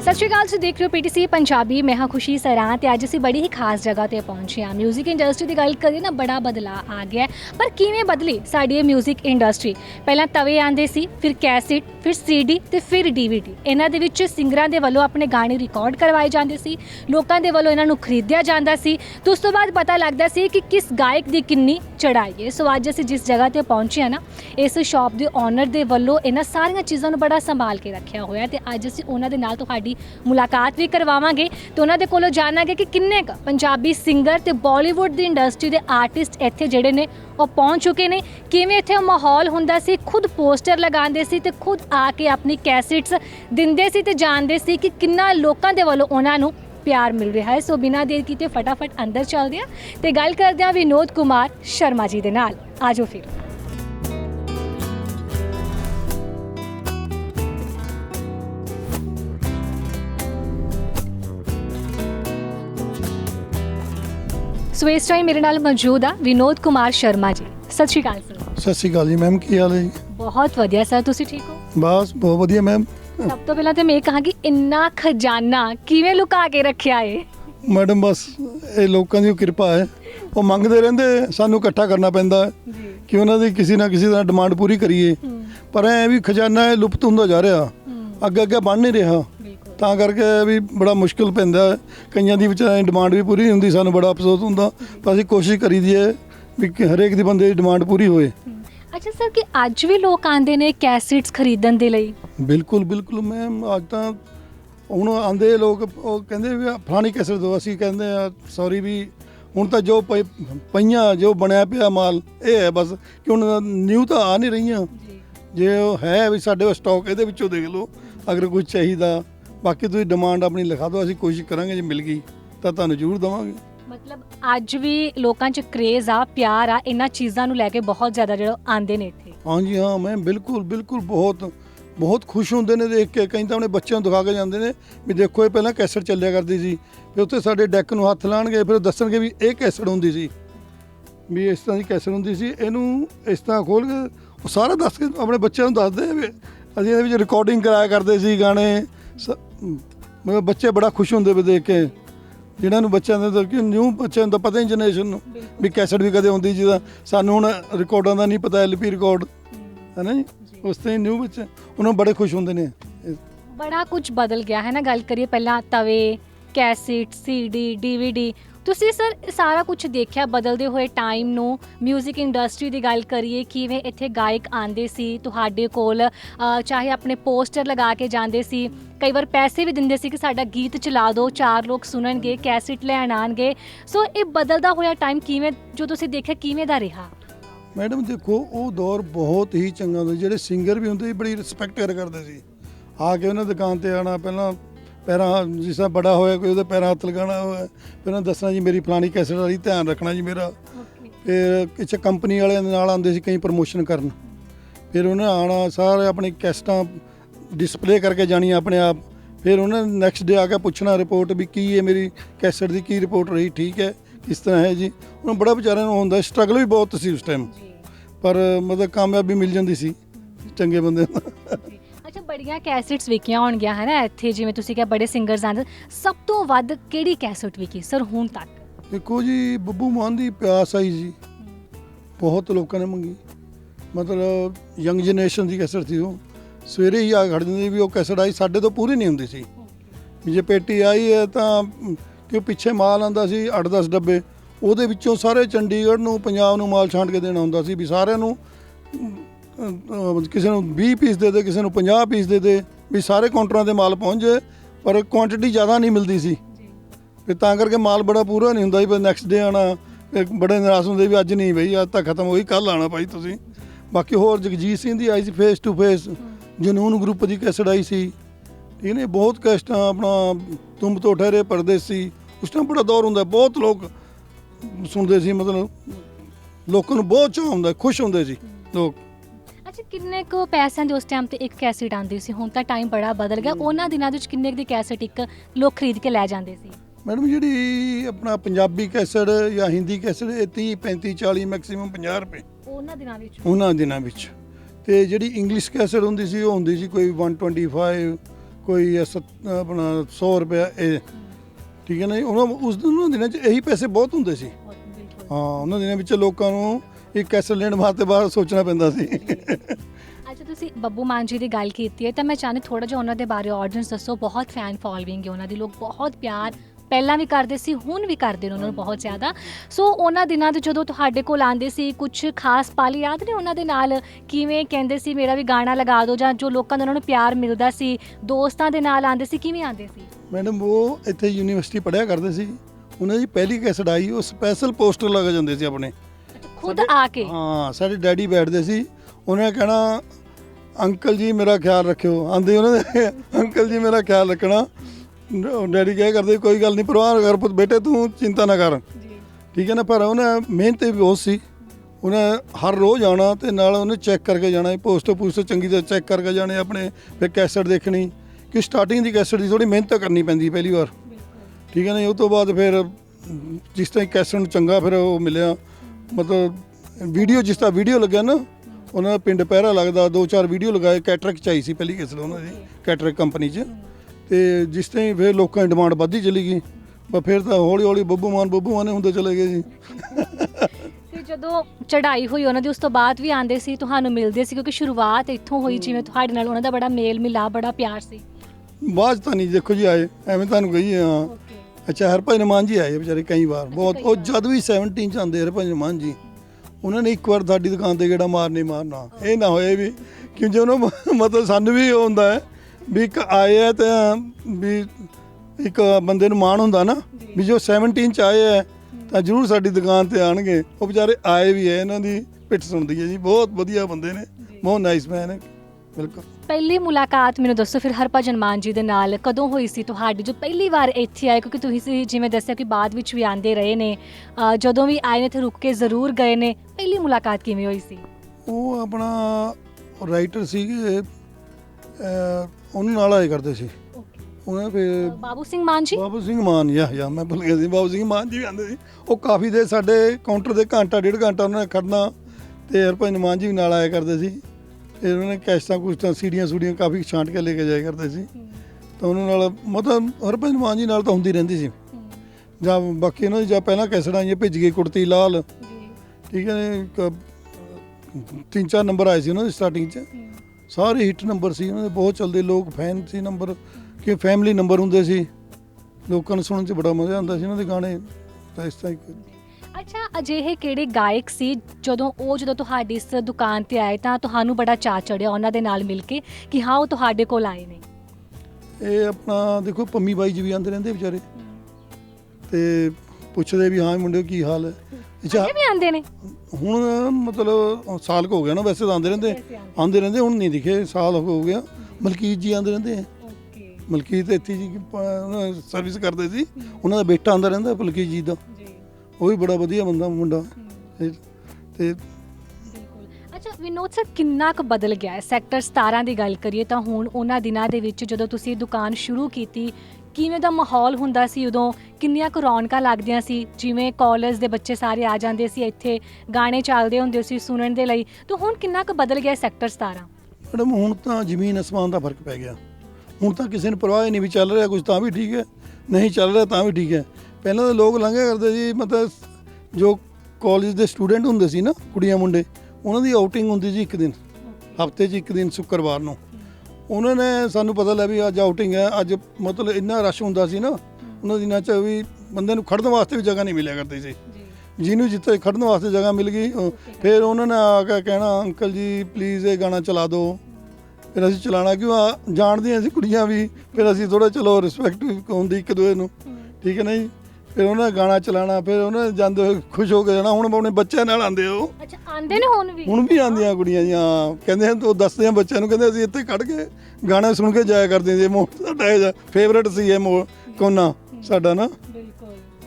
ਸਤਿ ਸ਼੍ਰੀ ਅਕਾਲ ਤੁਸੀਂ ਦੇਖ ਰਹੇ ਹੋ ਪੀਟੀਸੀ ਪੰਜਾਬੀ ਮੈਂ ਹਾਂ ਖੁਸ਼ੀ ਸਰਾਂ ਤੇ ਅੱਜ ਅਸੀਂ ਬੜੀ ਹੀ ਖਾਸ ਜਗ੍ਹਾ ਤੇ ਪਹੁੰਚੇ ਹਾਂ 뮤직 ਇੰਡਸਟਰੀ ਦੀ ਗੱਲ ਕਰੀਏ ਨਾ ਬੜਾ ਬਦਲਾਅ ਆ ਗਿਆ ਹੈ। ਪਰ ਕਿਵੇਂ ਬਦਲੀ ਸਾਡੀ ਇਹ 뮤직 ਇੰਡਸਟਰੀ ਪਹਿਲਾਂ ਤਵੇ ਆਂਦੇ ਸੀ ਫਿਰ ਕੈਸੇਟ ਫਿਰ ਸੀਡੀ ਤੇ ਫਿਰ ਡੀਵੀਡੀ ਇਹਨਾਂ ਦੇ ਵਿੱਚ ਸਿੰਗਰਾਂ ਦੇ ਵੱਲੋਂ ਆਪਣੇ ਗਾਣੇ ਰਿਕਾਰਡ ਕਰਵਾਏ ਜਾਂਦੇ ਸੀ ਲੋਕਾਂ ਦੇ ਵੱਲੋਂ ਇਹਨਾਂ ਨੂੰ ਖਰੀਦਿਆ ਜਾਂਦਾ ਸੀ ਤੇ ਉਸ ਤੋਂ ਬਾਅਦ ਪਤਾ ਲੱਗਦਾ ਸੀ ਕਿ ਕਿਸ ਗਾਇਕ ਦੀ ਕਿੰਨੀ ਚੜ੍ਹਾਈ ਹੈ ਸੋ ਅੱਜ ਅਸੀਂ ਜਿਸ ਜਗ੍ਹਾ ਤੇ ਪਹੁੰਚੇ ਹਾਂ ਨਾ ਇਸ ਸ਼ਾਪ ਦੇ ਓਨਰ ਦੇ ਵੱਲੋਂ ਇਹਨਾਂ ਸਾਰੀਆਂ ਚੀਜ਼ਾਂ ਨੂੰ ਬੜਾ ਸੰਭਾਲ ਕੇ ਰੱਖਿਆ ਹੋਇਆ ਹੈ ਤੇ ਅੱਜ ਅਸੀਂ ਉਹਨਾਂ ਦੇ ਨਾਲ ਤੁਹਾਡੀ ਮੁਲਾਕਾਤ ਵੀ ਕਰਵਾਵਾਂਗੇ ਤੇ ਉਹਨਾਂ ਦੇ ਕੋਲੋਂ ਜਾਣਾਂਗੇ ਕਿ ਕਿੰਨੇ ਕੁ ਪੰਜਾਬੀ ਸਿੰਗਰ ਤੇ ਬਾਲੀਵੁੱਡ ਦੀ ਇੰਡਸਟਰੀ ਦੇ ਆਰਟਿਸਟ ਇੱਥੇ ਜਿਹੜੇ ਨੇ, ਉਹ ਪਹੁੰਚ ਚੁੱਕੇ ਨੇ। ਕਿਵੇਂ ਇੱਥੇ ਮਾਹੌਲ ਹੁੰਦਾ ਸੀ, ਖੁਦ ਪੋਸਟਰ ਲਗਾਉਂਦੇ ਸੀ ਤੇ ਖੁਦ ਆ ਕੇ ਆਪਣੀ ਕੈਸੇਟਸ ਦਿੰਦੇ ਸੀ ਤੇ ਜਾਣਦੇ ਸੀ ਕਿ ਕਿੰਨਾ ਲੋਕਾਂ ਦੇ ਵੱਲੋਂ ਉਹਨਾਂ ਨੂੰ ਪਿਆਰ ਮਿਲ ਰਿਹਾ ਹੈ। ਸੋ ਬਿਨਾਂ ਦੇਰ ਕੀਤੇ ਫਟਾਫਟ ਅੰਦਰ ਚੱਲਦੇ ਹਾਂ ਤੇ ਗੱਲ ਕਰਦੇ ਹਾਂ ਵਿਨੋਦ ਕੁਮਾਰ ਸ਼ਰਮਾ ਜੀ ਦੇ ਨਾਲ। ਆਜੋ ਫਿਰ। ਸੋ ਇਸ ਟਾਈਮ ਮੇਰੇ ਨਾਲ ਮੌਜੂਦ ਆ ਵਿਨੋਦ ਕੁਮਾਰ ਸ਼ਰਮਾ ਜੀ। ਸਤਿ ਸ਼੍ਰੀ ਅਕਾਲ ਸਰ ਸਤਿ ਸ਼੍ਰੀ ਅਕਾਲ ਜੀ ਮੈਮ ਕੀ ਹਾਲ ਹੈ ਜੀ? ਬਹੁਤ ਵਧੀਆ ਸਰ ਤੁਸੀਂ ਠੀਕ ਹੋ? ਬਸ ਬਹੁਤ ਵਧੀਆ ਮੈਮ ਸਭ ਤੋਂ ਪਹਿਲਾਂ ਤੇ ਮੈਂ ਇਹ ਕਹਾਂਗੀ ਇੰਨਾ ਖਜ਼ਾਨਾ ਕਿਵੇਂ ਲੁਕਾ ਕੇ ਰੱਖਿਆ ਏ? ਮੈਡਮ ਬਸ ਇਹ ਲੋਕਾਂ ਦੀ ਕਿਰਪਾ ਹੈ। ਉਹ ਮੰਗਦੇ ਰਹਿੰਦੇ ਸਾਨੂੰ ਇਕੱਠਾ ਕਰਨਾ ਪੈਂਦਾ ਹੈ ਜੀ। ਕਿ ਉਹਨਾਂ ਦੀ ਕਿਸੇ ਨਾ ਕਿਸੇ ਤਰ੍ਹਾਂ ਡਿਮਾਂਡ ਪੂਰੀ ਕਰੀਏ। ਪਰ ਐ ਵੀ ਖਜ਼ਾਨਾ ਲੁਪਤ ਹੁੰਦਾ ਜਾ ਰਿਹਾ। ਅੱਗੇ ਅੱਗੇ ਬਣ ਨਹੀਂ ਰਿਹਾ। ਤਾਂ ਕਰਕੇ ਵੀ ਬੜਾ ਮੁਸ਼ਕਲ ਪੈਂਦਾ ਹੈ। ਕਈਆਂ ਦੀ ਵਿਚਾਰਿਆਂ ਦੀ ਡਿਮਾਂਡ ਵੀ ਪੂਰੀ ਨਹੀਂ ਹੁੰਦੀ ਸਾਨੂੰ ਬੜਾ ਅਫਸੋਸ ਹੁੰਦਾ। ਪਰ ਅਸੀਂ ਕੋਸ਼ਿਸ਼ ਕਰੀਦੀ ਹੈ ਵੀ ਕਿ ਹਰੇਕ ਦੀ ਬੰਦੇ ਦੀ ਡਿਮਾਂਡ ਪੂਰੀ ਹੋਏ। ਅੱਛਾ ਸਰ ਕਿ ਅੱਜ ਵੀ ਲੋਕ ਆਂਦੇ ਨੇ ਕੈਸੇਟਸ ਖਰੀਦਣ ਦੇ ਲਈ? ਬਿਲਕੁਲ ਬਿਲਕੁਲ। ਮੈਮ ਅੱਜ ਤਾਂ ਹੁਣ ਆਂਦੇ ਲੋਕ ਉਹ ਕਹਿੰਦੇ ਵੀ ਆਹ ਫਲਾਣੀ ਕੈਸਟ ਦੋ ਅਸੀਂ ਕਹਿੰਦੇ ਆ ਸੌਰੀ ਵੀ ਹੁਣ ਤਾਂ ਜੋ ਪਈ- ਪਈਆਂ ਜੋ ਬਣਿਆ ਪਿਆ ਮਾਲ ਇਹ ਹੈ ਬਸ ਕਿ ਹੁਣ ਨਿਊ ਤਾਂ ਆ ਨਹੀਂ ਰਹੀਆਂ। ਜੀ। ਜੇ ਉਹ ਹੈ ਵੀ ਸਾਡੇ ਕੋਲ ਸਟਾਕ ਇਹਦੇ ਵਿੱਚੋਂ ਦੇਖ ਲਓ। ਅਗਰ ਕੋਈ ਚਾਹੀਦਾ ਬਾਕੀ ਤੁਸੀਂ ਡਿਮਾਂਡ ਆਪਣੀ ਲਿਖਾ ਦਿਓ ਅਸੀਂ ਕੋਸ਼ਿਸ਼ ਕਰਾਂਗੇ ਜੇ ਮਿਲ ਗਈ ਤਾਂ ਤੁਹਾਨੂੰ ਜ਼ਰੂਰ ਦੇਵਾਂਗੇ। ਮਤਲਬ ਅੱਜ ਵੀ ਲੋਕਾਂ 'ਚ ਕ੍ਰੇਜ਼ ਆ ਪਿਆਰ ਆ ਇਹਨਾਂ ਚੀਜ਼ਾਂ ਨੂੰ ਲੈ ਕੇ ਬਹੁਤ ਜ਼ਿਆਦਾ ਜਿਹੜੇ ਆਂਦੇ ਨੇ ਇੱਥੇ। ਹਾਂਜੀ ਹਾਂ ਮੈਂ ਬਿਲਕੁਲ ਬਿਲਕੁਲ ਬਹੁਤ ਬਹੁਤ ਖੁਸ਼ ਹੁੰਦੇ ਨੇ ਦੇਖ ਕੇ। ਕਈ ਤਾਂ ਆਪਣੇ ਬੱਚਿਆਂ ਨੂੰ ਦਿਖਾ ਕੇ ਜਾਂਦੇ ਨੇ ਵੀ ਦੇਖੋ ਇਹ ਪਹਿਲਾਂ ਕੈਸਟ ਚੱਲਿਆ ਕਰਦੀ ਸੀ ਫਿਰ ਉੱਥੇ ਸਾਡੇ ਡੈਕ ਨੂੰ ਹੱਥ ਲਾਣਗੇ ਫਿਰ ਦੱਸਣਗੇ ਵੀ ਇਹ ਕੈਸਟ ਹੁੰਦੀ ਸੀ। ਵੀ ਇਸ ਤਰ੍ਹਾਂ ਦੀ ਕੈਸਟ ਹੁੰਦੀ ਸੀ ਇਹਨੂੰ ਇਸ ਤਰ੍ਹਾਂ ਖੋਲ ਕੇ ਉਹ ਸਾਰਾ ਦੱਸ ਕੇ ਆਪਣੇ ਬੱਚਿਆਂ ਨੂੰ ਦੱਸਦੇ ਅਸੀਂ ਇਹਦੇ ਵਿੱਚ ਰਿਕਾਰਡਿੰਗ ਕਰਾਇਆ ਕਰਦੇ ਸੀ ਗਾਣੇ ਮਤਲਬ ਬੱਚੇ ਬੜਾ ਖੁਸ਼ ਹੁੰਦੇ ਵੀ ਦੇਖ ਕੇ। ਜਿਹਨਾਂ ਨੂੰ ਬੱਚਿਆਂ ਦੇ ਕਿ ਨਿਊ ਬੱਚਿਆਂ ਤਾਂ ਪਤਾ ਹੀ ਜਨਰੇਸ਼ਨ ਨੂੰ ਵੀ ਕੈਸਟ ਵੀ ਕਦੇ ਹੁੰਦੀ ਜਿਹਦਾ। ਸਾਨੂੰ ਹੁਣ ਰਿਕਾਰਡਾਂ ਦਾ ਨਹੀਂ ਪਤਾ ਐਲਪੀ ਰਿਕਾਰਡ ਹੈ। ਨਾ ਜੀ? ਉਸ ਤੇ ਨਿਊ ਬੱਚੇ ਉਹਨਾਂ ਬੜੇ ਖੁਸ਼ ਹੁੰਦੇ ਨੇ। ਬੜਾ ਕੁਝ ਬਦਲ ਗਿਆ ਹੈ ਨਾ ਗੱਲ ਕਰੀਏ ਪਹਿਲਾਂ ਤਵੇ ਕੈਸੇਟ ਸੀਡੀ ਡੀਵੀਡੀ ਤੁਸੀਂ ਸਰ ਸਾਰਾ ਕੁਝ ਦੇਖਿਆ ਬਦਲਦੇ ਹੋਏ ਟਾਈਮ ਨੂੰ 뮤직 ਇੰਡਸਟਰੀ ਦੀ ਗੱਲ ਕਰੀਏ, ਕਿਵੇਂ ਇੱਥੇ ਗਾਇਕ ਆਂਦੇ ਸੀ, ਤੁਹਾਡੇ ਕੋਲ ਚਾਹੇ ਆਪਣੇ ਪੋਸਟਰ ਲਗਾ ਕੇ ਜਾਂਦੇ ਸੀ, ਕਈ ਵਾਰ ਪੈਸੇ ਵੀ ਦਿੰਦੇ ਸੀ ਕਿ ਸਾਡਾ ਗੀਤ ਚਲਾ ਦਿਓ ਚਾਰ ਲੋਕ ਸੁਣਨਗੇ ਕੈਸੇਟ ਲੈਣ ਆਣਗੇ ਸੋ ਇਹ ਬਦਲਦਾ ਹੋਇਆ ਟਾਈਮ ਕਿਵੇਂ, ਜੋ ਤੁਸੀਂ ਦੇਖਿਆ, ਕਿਵੇਂ ਦਾ ਰਿਹਾ? ਮੈਡਮ ਦੇਖੋ, ਉਹ ਦੌਰ ਬਹੁਤ ਹੀ ਚੰਗਾ ਹੁੰਦਾ ਜਿਹੜੇ ਸਿੰਗਰ ਵੀ ਹੁੰਦੇ ਸੀ, ਬੜੀ ਰਿਸਪੈਕਟ ਕਰਦੇ ਸੀ। ਆ ਕੇ ਉਹਨਾਂ ਦੁਕਾਨ ਤੇ ਆਣਾ ਪਹਿਲਾਂ ਪੈਰਾਂ ਜਿਸ ਤਰ੍ਹਾਂ ਬੜਾ ਹੋਇਆ ਕੋਈ ਉਹਦੇ ਪੈਰਾਂ ਹੱਥ ਲਗਾਉਣਾ ਹੋਇਆ। ਫਿਰ ਉਹਨਾਂ ਦੱਸਣਾ ਜੀ ਮੇਰੀ ਫਲਾਣੀ ਕੈਸਟ ਵਾਲੀ ਧਿਆਨ ਰੱਖਣਾ ਜੀ ਮੇਰਾ। ਫਿਰ ਕਿਸੇ ਕੰਪਨੀ ਵਾਲਿਆਂ ਦੇ ਨਾਲ ਆਉਂਦੇ ਸੀ ਕਈ ਪ੍ਰਮੋਸ਼ਨ ਕਰਨ। ਫਿਰ ਉਹਨੇ ਆਣਾ ਸਾਰੇ ਆਪਣੀ ਕੈਸਟਾਂ ਡਿਸਪਲੇ ਕਰਕੇ ਜਾਣੀਆਂ ਆਪਣੇ ਆਪ। ਫਿਰ ਉਹਨੇ ਨੈਕਸਟ ਡੇ ਆ ਕੇ ਪੁੱਛਣਾ ਰਿਪੋਰਟ ਵੀ ਕੀ ਹੈ ਮੇਰੀ ਕੈਸਟ ਦੀ ਕੀ ਰਿਪੋਰਟ ਰਹੀ ਠੀਕ ਹੈ ਕਿਸ ਤਰ੍ਹਾਂ ਹੈ ਜੀ। ਉਹਨਾਂ ਬੜਾ ਵਿਚਾਰਿਆਂ ਨੂੰ ਹੁੰਦਾ ਸਟਰਗਲ ਵੀ ਬਹੁਤ ਸੀ ਉਸ ਟਾਈਮ ਪਰ ਮਤਲਬ ਕਾਮਯਾਬੀ ਮਿਲ ਜਾਂਦੀ ਸੀ ਚੰਗੇ ਬੰਦੇ ਨੂੰ। ਬੜੀਆਂ ਕੈਸਟਸ ਵਿਕੀਆਂ ਹੋਣਗੀਆਂ ਹੈ ਇੱਥੇ ਜਿਵੇਂ ਤੁਸੀਂ ਕਿਹਾ ਬੜੇ ਸਿੰਗਰਸ ਆਂਦੇ ਸਭ ਤੋਂ ਵੱਧ ਕਿਹੜੀ ਕੈਸਟ ਵਿਕੀ? ਸਰ, ਹੁਣ ਤੱਕ। ਦੇਖੋ ਜੀ, ਬੱਬੂ ਮਾਨ ਦੀ ਪਿਆਸ ਆਈ ਜੀ। ਬਹੁਤ ਲੋਕਾਂ ਨੇ ਮੰਗੀ। ਮਤਲਬ ਯੰਗ ਜਨਰੇਸ਼ਨ ਦੀ ਕੈਸਟ ਸੀ ਉਹ। ਸਵੇਰੇ ਹੀ ਆ ਕੇ ਖੜ ਜਾਂਦੀ ਵੀ ਉਹ ਕੈਸਟ ਆਈ, ਸਾਡੇ ਤੋਂ ਪੂਰੀ ਨਹੀਂ ਹੁੰਦੀ ਸੀ। ਵੀ ਜੇ ਪੇਟੀ ਆਈ ਹੈ ਤਾਂ ਕਿ ਪਿੱਛੇ ਮਾਲ ਆਂਦਾ ਸੀ 8-10 ਡੱਬੇ, ਉਹਦੇ ਵਿੱਚੋਂ ਸਾਰੇ ਚੰਡੀਗੜ੍ਹ ਨੂੰ, ਪੰਜਾਬ ਨੂੰ ਮਾਲ ਛਾਂਟ ਕੇ ਦੇਣਾ ਹੁੰਦਾ ਸੀ ਵੀ ਸਾਰਿਆਂ ਨੂੰ ਕਿਸੇ ਨੂੰ 20 ਪੀਸ ਦੇ ਦੇ, ਕਿਸੇ ਨੂੰ 50 ਪੀਸ ਦੇ ਦੇ, ਵੀ ਸਾਰੇ ਕਾਊਂਟਰਾਂ ਤੇ ਮਾਲ ਪਹੁੰਚ ਜਾਏ, ਪਰ ਕੁਆਂਟੀਟੀ ਜ਼ਿਆਦਾ ਨਹੀਂ ਮਿਲਦੀ ਸੀ। ਫਿਰ ਤਾਂ ਕਰਕੇ ਮਾਲ ਬੜਾ ਪੂਰਾ ਨਹੀਂ ਹੁੰਦਾ ਸੀ ਪਰ ਨੈਕਸਟ ਡੇ ਆਣਾ ਬੜੇ ਨਿਰਾਸ਼ ਹੁੰਦੇ ਵੀ ਅੱਜ ਨਹੀਂ ਬਈ, ਅੱਜ ਤਾਂ ਖਤਮ ਹੋਈ ਕੱਲ ਆਣਾ ਭਾਈ ਤੁਸੀਂ। ਬਾਕੀ ਹੋਰ ਜਗਜੀਤ ਸਿੰਘ ਦੀ ਆਈ ਸੀ face to face Junoon group the cassette ਆਈ ਸੀ। ਠੀਕ ਨੇ ਬਹੁਤ ਕੈਸਟਾਂ ਆਪਣਾ ਤੁਮ ਤੋਂ ਠਹਿਰੇ ਪਰਦੇਸੀ, ਉਸ ਟਾਈਮ ਬੜਾ ਦੌਰ ਹੁੰਦਾ, ਬਹੁਤ ਲੋਕ ਸੁਣਦੇ ਸੀ, ਮਤਲਬ ਲੋਕਾਂ ਨੂੰ ਬਹੁਤ ਚਾਅ ਹੁੰਦਾ, ਖੁਸ਼ ਹੁੰਦੇ ਸੀ ਲੋਕ। ਅੱਛਾ ਕਿੰਨੇ ਕੁ ਪੈਸਿਆਂ ਦੇ ਉਸ ਟਾਈਮ ਤੇ ਇੱਕ ਕੈਸਟ ਆਂਦੀ ਸੀ? ਹੁਣ ਤਾਂ ਟਾਈਮ ਬੜਾ ਬਦਲ ਗਿਆ। ਉਹਨਾਂ ਦਿਨਾਂ ਦੇ ਵਿੱਚ ਕਿੰਨੇ ਕੁ ਦੀ ਕੈਸਟ ਇੱਕ ਲੋਕ ਖਰੀਦ ਕੇ ਲੈ ਜਾਂਦੇ ਸੀ? ਮੈਡਮ ਜਿਹੜੀ ਆਪਣਾ ਪੰਜਾਬੀ ਕੈਸਟ ਜਾਂ ਹਿੰਦੀ ਕੈਸਟ ਇਹ 30 35 40 ਮੈਕਸਿਮਮ 50 ਰੁਪਏ। ਉਹਨਾਂ ਦਿਨਾਂ ਵਿੱਚ? ਉਹਨਾਂ ਦਿਨਾਂ ਵਿੱਚ। ਤੇ ਜਿਹੜੀ ਇੰਗਲਿਸ਼ ਕੈਸਟ ਹੁੰਦੀ ਸੀ ਉਹ ਹੁੰਦੀ ਸੀ ਕੋਈ 125 ਕੋਈ ਇਹ ਸੱਤ- ਆਪਣਾ 100 ਰੁਪਏ ਇਹ। ਠੀਕ ਹੈ ਨਾ ਜੀ? ਉਹਨਾਂ ਉਸ ਉਹਨਾਂ ਦਿਨਾਂ 'ਚ ਇਹੀ ਪੈਸੇ ਬਹੁਤ ਹੁੰਦੇ ਸੀ। ਬਿਲਕੁਲ। ਹਾਂ ਉਹਨਾਂ ਦਿਨਾਂ ਵਿੱਚ ਲੋਕਾਂ ਨੂੰ ਇੱਕ ਕੈਸਟ ਲੈਣ ਵਾਸਤੇ ਬਾਹਰ ਸੋਚਣਾ ਪੈਂਦਾ ਸੀ। ਅੱਛਾ ਤੁਸੀਂ ਬੱਬੂ ਮਾਨ ਜੀ ਦੀ ਗੱਲ ਕੀਤੀ ਹੈ ਤਾਂ ਮੈਂ ਚਾਹੁੰਦੀ ਥੋੜਾ ਜਿਹਾ ਉਹਨਾਂ ਦੇ ਬਾਰੇ ਆਡੀਅנס ਦੱਸੋ। ਬਹੁਤ ਫੈਨ ਫੋਲੋਇੰਗ ਹੈ ਉਹਨਾਂ ਦੀ ਲੋਕ ਬਹੁਤ ਪਿਆਰ ਪਹਿਲਾਂ ਵੀ ਕਰਦੇ ਸੀ ਹੁਣ ਵੀ ਕਰਦੇ ਨੇ ਉਹਨਾਂ ਨੂੰ ਬਹੁਤ ਜ਼ਿਆਦਾ। ਸੋ ਉਹਨਾਂ ਦਿਨਾਂ ਦੇ ਜਦੋਂ ਤੁਹਾਡੇ ਕੋਲ ਆਉਂਦੇ ਸੀ ਕੁਝ ਖਾਸ ਪਲ ਯਾਦ ਨੇ ਉਹਨਾਂ ਦੇ ਨਾਲ? ਕਿਵੇਂ ਕਹਿੰਦੇ ਸੀ ਮੇਰਾ ਵੀ ਗਾਣਾ ਲਗਾ ਦਿਓ ਜਾਂ ਜੋ ਲੋਕਾਂ ਦਾ ਉਹਨਾਂ ਨੂੰ ਪਿਆਰ ਮਿਲਦਾ ਸੀ ਦੋਸਤਾਂ ਦੇ ਨਾਲ ਆਉਂਦੇ ਸੀ ਕਿਵੇਂ ਆਉਂਦੇ ਸੀ? ਮੈਡਮ ਉਹ ਇੱਥੇ ਯੂਨੀਵਰਸਿਟੀ ਪੜ੍ਹਿਆ ਕਰਦੇ ਸੀ। ਉਹਨਾਂ ਦੀ ਪਹਿਲੀ ਕੈਸਟ ਆਈ ਉਹ ਸਪੈਸ਼ਲ ਪੋਸਟਰ ਲੱਗ ਜਾਂਦੇ ਸੀ ਆਪਣੇ। ਖੁਦ ਆ ਕੇ। ਹਾਂ ਸਾਡੇ ਡੈਡੀ ਬੈਠਦੇ ਸੀ। ਉਹਨੇ ਕਹਿਣਾ ਅੰਕਲ ਜੀ ਮੇਰਾ ਖਿਆਲ ਰੱਖਿਓ। ਆਂਦੇ ਉਹਨਾਂ ਦੇ ਅੰਕਲ ਜੀ ਮੇਰਾ ਖਿਆਲ ਰੱਖਣਾ। ਡੈਡੀ ਕਿਹਾ ਕਰਦੇ ਕੋਈ ਗੱਲ ਨਹੀਂ ਪਰਵਾਹ ਕਰ ਪੁੱਤ ਬੇਟੇ ਤੂੰ ਚਿੰਤਾ ਨਾ ਕਰ। ਜੀ। ਠੀਕ ਹੈ ਨਾ? ਪਰ ਉਹਨੇ ਮਿਹਨਤ ਵੀ ਬਹੁਤ ਸੀ। ਉਹਨੇ ਹਰ ਰੋਜ਼ ਆਉਣਾ ਤੇ ਨਾਲ ਉਹਨੇ ਚੈੱਕ ਕਰਕੇ ਜਾਣਾ ਪੋਸਟ ਪੋਸਟ ਚੰਗੀ ਤਰ੍ਹਾਂ ਚੈੱਕ ਕਰਕੇ ਜਾਣੇ ਆਪਣੇ ਫਿਰ ਕੈਸਟ ਦੇਖਣੀ। ਕਿ ਸਟਾਰਟਿੰਗ ਦੀ ਕੈਸਟ ਦੀ ਥੋੜੀ ਮਿਹਨਤ ਕਰਨੀ ਪੈਂਦੀ ਪਹਿਲੀ ਵਾਰ। ਬਿਲਕੁਲ। ਠੀਕ ਹੈ ਨਾ? ਜੀ? ਉਹ ਤੋਂ ਬਾਅਦ ਫਿਰ ਜਿਸ ਤਰ੍ਹਾਂ ਕੈਸਟ ਨੂੰ ਚੰਗਾ ਫਿਰ ਉਹ ਮਿਲਿਆ। ਮਤਲਬ ਵੀਡੀਓ ਜਿਸ ਤਰ੍ਹਾਂ ਵੀਡੀਓ ਲੱਗਿਆ ਨਾ ਉਹਨਾਂ ਦਾ ਪਿੰਡ ਪਹਿਰਾ ਲੱਗਦਾ ਦੋ ਚਾਰ ਵੀਡੀਓ ਲਗਾਏ ਕੈਟਰਕ ਚ ਆਈ ਸੀ ਪਹਿਲੀ ਕੈਸਟ ਉਹਨਾਂ ਦੀ ਕੈਟਰਕ ਕੰਪਨੀ 'ਚ। ਤੇ ਜਿਸ ਹੀ ਫਿਰ ਲੋਕਾਂ ਦੀ ਡਿਮਾਂਡ ਵੱਧਦੀ ਚਲੀ ਗਈ ਪਰ ਫਿਰ ਤਾਂ ਹੌਲੀ ਹੌਲੀ ਬੱਬੂ ਮਾਨ ਬੱਬੂ ਮਾਨ ਹੁੰਦੇ ਚਲੇ ਗਏ ਜੀ। ਤੇ ਜਦੋਂ ਚੜ੍ਹਾਈ ਹੋਈ ਉਹਨਾਂ ਦੀ ਉਸ ਤੋਂ ਬਾਅਦ ਵੀ ਆਉਂਦੇ ਸੀ ਤੁਹਾਨੂੰ ਮਿਲਦੇ ਸੀ ਕਿਉਂਕਿ ਸ਼ੁਰੂਆਤ ਇੱਥੋਂ ਹੋਈ ਜਿਵੇਂ ਤੁਹਾਡੇ ਨਾਲ ਉਹਨਾਂ ਦਾ ਬੜਾ ਮੇਲ ਮਿਲਾਪ ਬੜਾ ਪਿਆਰ ਸੀ। ਬਾਅਦ ਤਾਂ ਨਹੀਂ ਦੇਖੋ ਜੀ ਆਏ ਐਵੇਂ ਤੁਹਾਨੂੰ ਕਹੀਏ ਹਾਂ। ਅੱਛਾ ਹਰਭਜਨ ਮਾਨ ਜੀ ਆਏ ਵਿਚਾਰੇ ਕਈ ਵਾਰ। ਬਹੁਤ ਉਹ ਜਦ ਵੀ 17 ਚ ਆਉਂਦੇ ਹਰਭਜਨ ਮਾਨ ਜੀ ਉਹਨਾਂ ਨੇ ਇੱਕ ਵਾਰ ਸਾਡੀ ਦੁਕਾਨ ਤੇ ਗੇੜਾ ਮਾਰ ਨਹੀਂ ਮਾਰਨਾ। ਇਹ ਨਾ ਹੋਏ ਵੀ ਕਿਉਂਕਿ ਉਹਨਾਂ ਮਤਲਬ ਸਾਨੂੰ ਵੀ ਉਹ ਹੁੰਦਾ ਹੈ ਵੀ ਇੱਕ ਆਏ ਆ ਤਾਂ ਵੀ ਇੱਕ ਬੰਦੇ ਨੂੰ ਮਾਣ ਹੁੰਦਾ ਨਾ ਵੀ ਜੋ 17 ਚ ਆਏ ਆ ਤਾਂ ਜਰੂਰ ਸਾਡੀ ਦੁਕਾਨ ਤੇ ਆਣਗੇ। ਉਹ ਵਿਚਾਰੇ ਆਏ ਵੀ ਹੈ ਇਹਨਾਂ ਦੀ ਪਿੱਠ ਸੁਣਦੀ ਹੈ ਜੀ। ਬਹੁਤ ਵਧੀਆ ਬੰਦੇ ਨੇ। ਬਹੁਤ ਨਾਈਸ ਮੈਨ ਹੈ। ਬਿਲਕੁਲ। ਪਹਿਲੀ ਮੁਲਾਕਾਤ ਮੈਨੂੰ ਦੱਸੋ ਫਿਰ ਹਰਭਜਨ ਮਾਨ ਜੀ ਦੇ ਨਾਲ ਕਦੋਂ ਹੋਈ ਸੀ ਤੁਹਾਡੀ? ਜੋ ਪਹਿਲੀ ਵਾਰ ਇੱਥੇ ਆਏ ਕਿਉਂਕਿ ਤੁਸੀਂ ਜਿਵੇਂ ਦੱਸਿਆ ਕਿ ਬਾਅਦ ਵਿੱਚ ਵੀ ਆਂਦੇ ਰਹੇ ਨੇ ਅ, ਜਦੋਂ ਵੀ ਆਏ ਨੇ ਤੇ ਰੁਕ ਕੇ ਜ਼ਰੂਰ ਗਏ ਨੇ। ਪਹਿਲੀ ਮੁਲਾਕਾਤ ਕਿਵੇਂ ਹੋਈ ਸੀ? ਉਹ ਆਪਣਾ ਰਾਈਟਰ ਸੀਗੇ ਅਹ, ਉਹਨਾਂ ਨਾਲ ਆਏ ਕਰਦੇ ਸੀ। ਉਹਨਾਂ ਫਿਰ ਬਾਬੂ ਸਿੰਘ ਮਾਨ ਜੀ? ਬਾਬੂ ਸਿੰਘ ਮਾਨ ਯਾ ਯਾ ਮੈਂ ਭੁੱਲ ਗਿਆ ਸੀ। ਬਾਬੂ ਸਿੰਘ ਮਾਨ ਜੀ ਵੀ ਆਉਂਦੇ ਸੀ। ਉਹ ਕਾਫੀ ਦੇ ਸਾਡੇ ਕਾਊਂਟਰ ਦੇ ਘੰਟਾ ਡੇਢ ਘੰਟਾ ਉਹਨਾਂ ਨੇ ਖੜਨਾ ਤੇ ਹਰਭਜਨ ਮਾਨ ਜੀ ਵੀ ਨਾਲ ਆਇਆ ਕਰਦੇ ਸੀ। ਫਿਰ ਉਹਨਾਂ ਨੇ ਕੈਸਟਾਂ ਕੁਸ਼ਤਾਂ ਸੀੜੀਆਂ ਸੂੜੀਆਂ ਕਾਫੀ ਛਾਂਟ ਕੇ ਲੈ ਕੇ ਜਾਇਆ ਕਰਦੇ ਸੀ। ਤਾਂ ਉਹਨਾਂ ਨਾਲ ਮਤਲਬ ਹਰਭਜਨ ਮਾਨ ਜੀ ਨਾਲ ਤਾਂ ਹੁੰਦੀ ਰਹਿੰਦੀ ਸੀ। ਜਾਂ ਬਾਕੀ ਉਹਨਾਂ ਦੀ ਜਾਂ ਪਹਿਲਾਂ ਕੈਸਟਾਂ ਆਈਆਂ ਭਿੱਜ ਗਈ ਕੁੜਤੀ ਲਾਲ। ਠੀਕ ਹੈ ਤਿੰਨ ਚਾਰ ਨੰਬਰ ਆਏ ਸੀ ਉਹਨਾਂ ਦੇ ਸਟਾਰਟਿੰਗ 'ਚ। ਸਾਰੇ ਹਿੱਟ ਨੰਬਰ ਸੀ ਉਹਨਾਂ ਦੇ ਬਹੁਤ ਚੱਲਦੇ ਲੋਕ ਫੈਨ ਸੀ ਨੰਬਰ। ਕਿ ਫੈਮਿਲੀ ਨੰਬਰ ਹੁੰਦੇ ਸੀ। ਲੋਕਾਂ ਨੂੰ ਸੁਣਨ 'ਚ ਬੜਾ ਮਜ਼ਾ ਆਉਂਦਾ ਸੀ ਉਹਨਾਂ ਦੇ ਗਾਣੇ। ਤਾਂ ਇਸ ਤਰ੍ਹਾਂ ਹੀ ਅੱਛਾ ਅਜਿਹੇ ਕਿਹੜੇ ਗਾਇਕ ਸੀ ਜਦੋਂ ਉਹ ਜਦੋਂ ਤੁਹਾਡੀ ਇਸ ਦੁਕਾਨ ਤੇ ਆਏ ਤਾਂ ਤੁਹਾਨੂੰ ਬੜਾ ਚਾਅ ਚੜਿਆ ਉਹਨਾਂ ਦੇ ਨਾਲ ਮਿਲ ਕੇ ਕਿ ਹਾਂ ਉਹ ਤੁਹਾਡੇ ਕੋਲ ਆਏ ਨੇ? ਇਹ ਆਪਣਾ ਦੇਖੋ ਪੰਮੀ ਬਾਈ ਜੀ ਵੀ ਆਉਂਦੇ ਰਹਿੰਦੇ ਵਿਚਾਰੇ। ਤੇ ਪੁੱਛਦੇ ਵੀ ਹਾਂ ਮੁੰਡੇ ਕੀ ਹਾਲ ਹੈ? ਅੱਛਾ ਵੀ ਆਂਦੇ ਨੇ? ਹੁਣ ਮਤਲਬ ਸਾਲ ਹੋ ਗਿਆ ਨਾ ਵੈਸੇ ਤਾਂ ਆਉਂਦੇ ਰਹਿੰਦੇ। ਆਉਂਦੇ। ਰਹਿੰਦੇ ਹੁਣ ਨਹੀਂ ਦਿਖੇ ਸਾਲ ਹੋ ਗਿਆ ਮਲਕੀਤ ਜੀ ਆਉਂਦੇ ਰਹਿੰਦੇ ਆ। ਮਲਕੀਤ ਇੱਥੇ ਜੀ ਸਰਵਿਸ ਕਰਦੇ ਸੀ। ਉਹਨਾਂ ਦਾ ਬੇਟਾ ਆਉਂਦਾ ਰਹਿੰਦਾ ਮਲਕੀਤ ਜੀ ਦਾ। ਉਹ ਵੀ ਬੜਾ ਵਧੀਆ ਬੰਦਾ ਮੁੰਡਾ। ਤੇ- ਤੇ ਬਿਲਕੁਲ। ਅੱਛਾ ਵਿਨੋਦ ਸਰ ਕਿੰਨਾ ਕੁ ਬਦਲ ਗਿਆ ਹੈ? ਸੈਕਟਰ 17 ਦੀ ਗੱਲ ਕਰੀਏ ਤਾਂ ਹੁਣ ਉਹਨਾਂ ਦਿਨਾਂ ਦੇ ਵਿੱਚ ਜਦੋਂ ਤੁਸੀਂ ਦੁਕਾਨ ਸ਼ੁਰੂ ਕੀਤੀ ਕਿਵੇਂ ਦਾ ਮਾਹੌਲ ਹੁੰਦਾ ਸੀ ਉਦੋਂ? ਕਿੰਨੀਆਂ ਕੁ ਰੌਣਕਾਂ ਲੱਗਦੀਆਂ ਸੀ? ਜਿਵੇਂ ਕਾਲਜ ਦੇ ਬੱਚੇ ਸਾਰੇ ਆ ਜਾਂਦੇ ਸੀ ਇੱਥੇ ਗਾਣੇ ਚੱਲਦੇ ਹੁੰਦੇ ਸੀ ਸੁਣਨ ਦੇ ਲਈ। ਤਾਂ ਹੁਣ ਕਿੰਨਾ ਕੁ ਬਦਲ ਗਿਆ ਸੈਕਟਰ 17 ਮੈਡਮ ਹੁਣ ਤਾਂ ਜ਼ਮੀਨ ਅਸਮਾਨ ਦਾ ਫ਼ਰਕ ਪੈ ਗਿਆ। ਹੁਣ ਤਾਂ ਕਿਸੇ ਨੂੰ ਪਰਵਾਹ ਹੀ ਨਹੀਂ ਵੀ ਚੱਲ ਰਿਹਾ ਕੁਝ ਤਾਂ ਵੀ ਠੀਕ ਹੈ ਨਹੀਂ ਚੱਲ ਰਿਹਾ ਤਾਂ ਵੀ ਠੀਕ ਹੈ। ਪਹਿਲਾਂ ਤਾਂ ਲੋਕ ਲੰਘਿਆ ਕਰਦੇ ਸੀ ਮਤਲਬ ਜੋ ਕਾਲਜ ਦੇ ਸਟੂਡੈਂਟ ਹੁੰਦੇ ਸੀ ਨਾ ਕੁੜੀਆਂ ਮੁੰਡੇ ਉਹਨਾਂ ਦੀ ਆਊਟਿੰਗ ਹੁੰਦੀ ਸੀ ਇੱਕ ਦਿਨ ਹਫ਼ਤੇ 'ਚ ਇੱਕ ਦਿਨ ਸ਼ੁੱਕਰਵਾਰ ਨੂੰ। ਉਹਨਾਂ ਨੇ ਸਾਨੂੰ ਪਤਾ ਲੱਗਾ ਵੀ ਅੱਜ ਆਊਟਿੰਗ ਹੈ ਅੱਜ ਮਤਲਬ ਇੰਨਾ ਰਸ਼ ਹੁੰਦਾ ਸੀ ਨਾ ਉਹਨਾਂ ਦਿਨਾਂ 'ਚ ਵੀ ਬੰਦੇ ਨੂੰ ਖੜਨ ਵਾਸਤੇ ਵੀ ਜਗ੍ਹਾ ਨਹੀਂ ਮਿਲਿਆ ਕਰਦੀ ਸੀ। ਜੀ। ਜਿਹਨੂੰ ਜਿੱਥੇ ਖੜਨ ਵਾਸਤੇ ਜਗ੍ਹਾ ਮਿਲ ਗਈ ਫਿਰ ਉਹਨਾਂ ਨੇ ਆ ਕੇ ਕਹਿਣਾ ਅੰਕਲ ਜੀ ਪਲੀਜ਼ ਇਹ ਗਾਣਾ ਚਲਾ ਦਿਓ। ਫਿਰ ਅਸੀਂ ਚਲਾਣਾ ਕਿਉਂ ਆ ਜਾਣਦੀਆਂ ਸੀ ਕੁੜੀਆਂ ਵੀ ਫਿਰ ਅਸੀਂ ਥੋੜਾ ਚਲੋ ਰਿਸਪੈਕਟ ਹੁੰਦੀ ਇੱਕ ਦੂਏ ਨੂੰ। ਠੀਕ ਹੈ ਨਾ ਜੀ? ਫਿਰ ਉਹਨਾਂ ਨੇ ਗਾਣਾ ਚਲਾਣਾ ਫਿਰ ਉਹਨਾਂ ਨੇ ਜਾਂਦੇ ਹੋਏ ਖੁਸ਼ ਹੋ ਕੇ ਜਾਣਾ। ਹੁਣ ਆਪਣੇ ਬੱਚਿਆਂ ਨਾਲ ਹੋ ਅੱਛਾ ਆਂਦੇ ਨੇ ਹੁਣ ਵੀ? ਹੁਣ ਵੀ ਕੁੜੀਆਂ ਜੀ ਹਾਂ। ਕਹਿੰਦੇ ਹਨ ਉਹ ਦੱਸਦੇ ਆ ਬੱਚਿਆਂ ਨੂੰ ਕਹਿੰਦੇ ਅਸੀਂ ਇੱਥੇ ਖੜ ਕੇ ਗਾਣਾ ਸੁਣ ਕੇ ਜਾਇਆ ਕਰਦੇ ਸੀ। ਮੋਹ ਸਾਡਾ ਇਹ ਫੇਵਰਟ ਸੀ ਇਹ ਮੋਹ ਕੋਨਾ ਸਾਡਾ ਨਾ।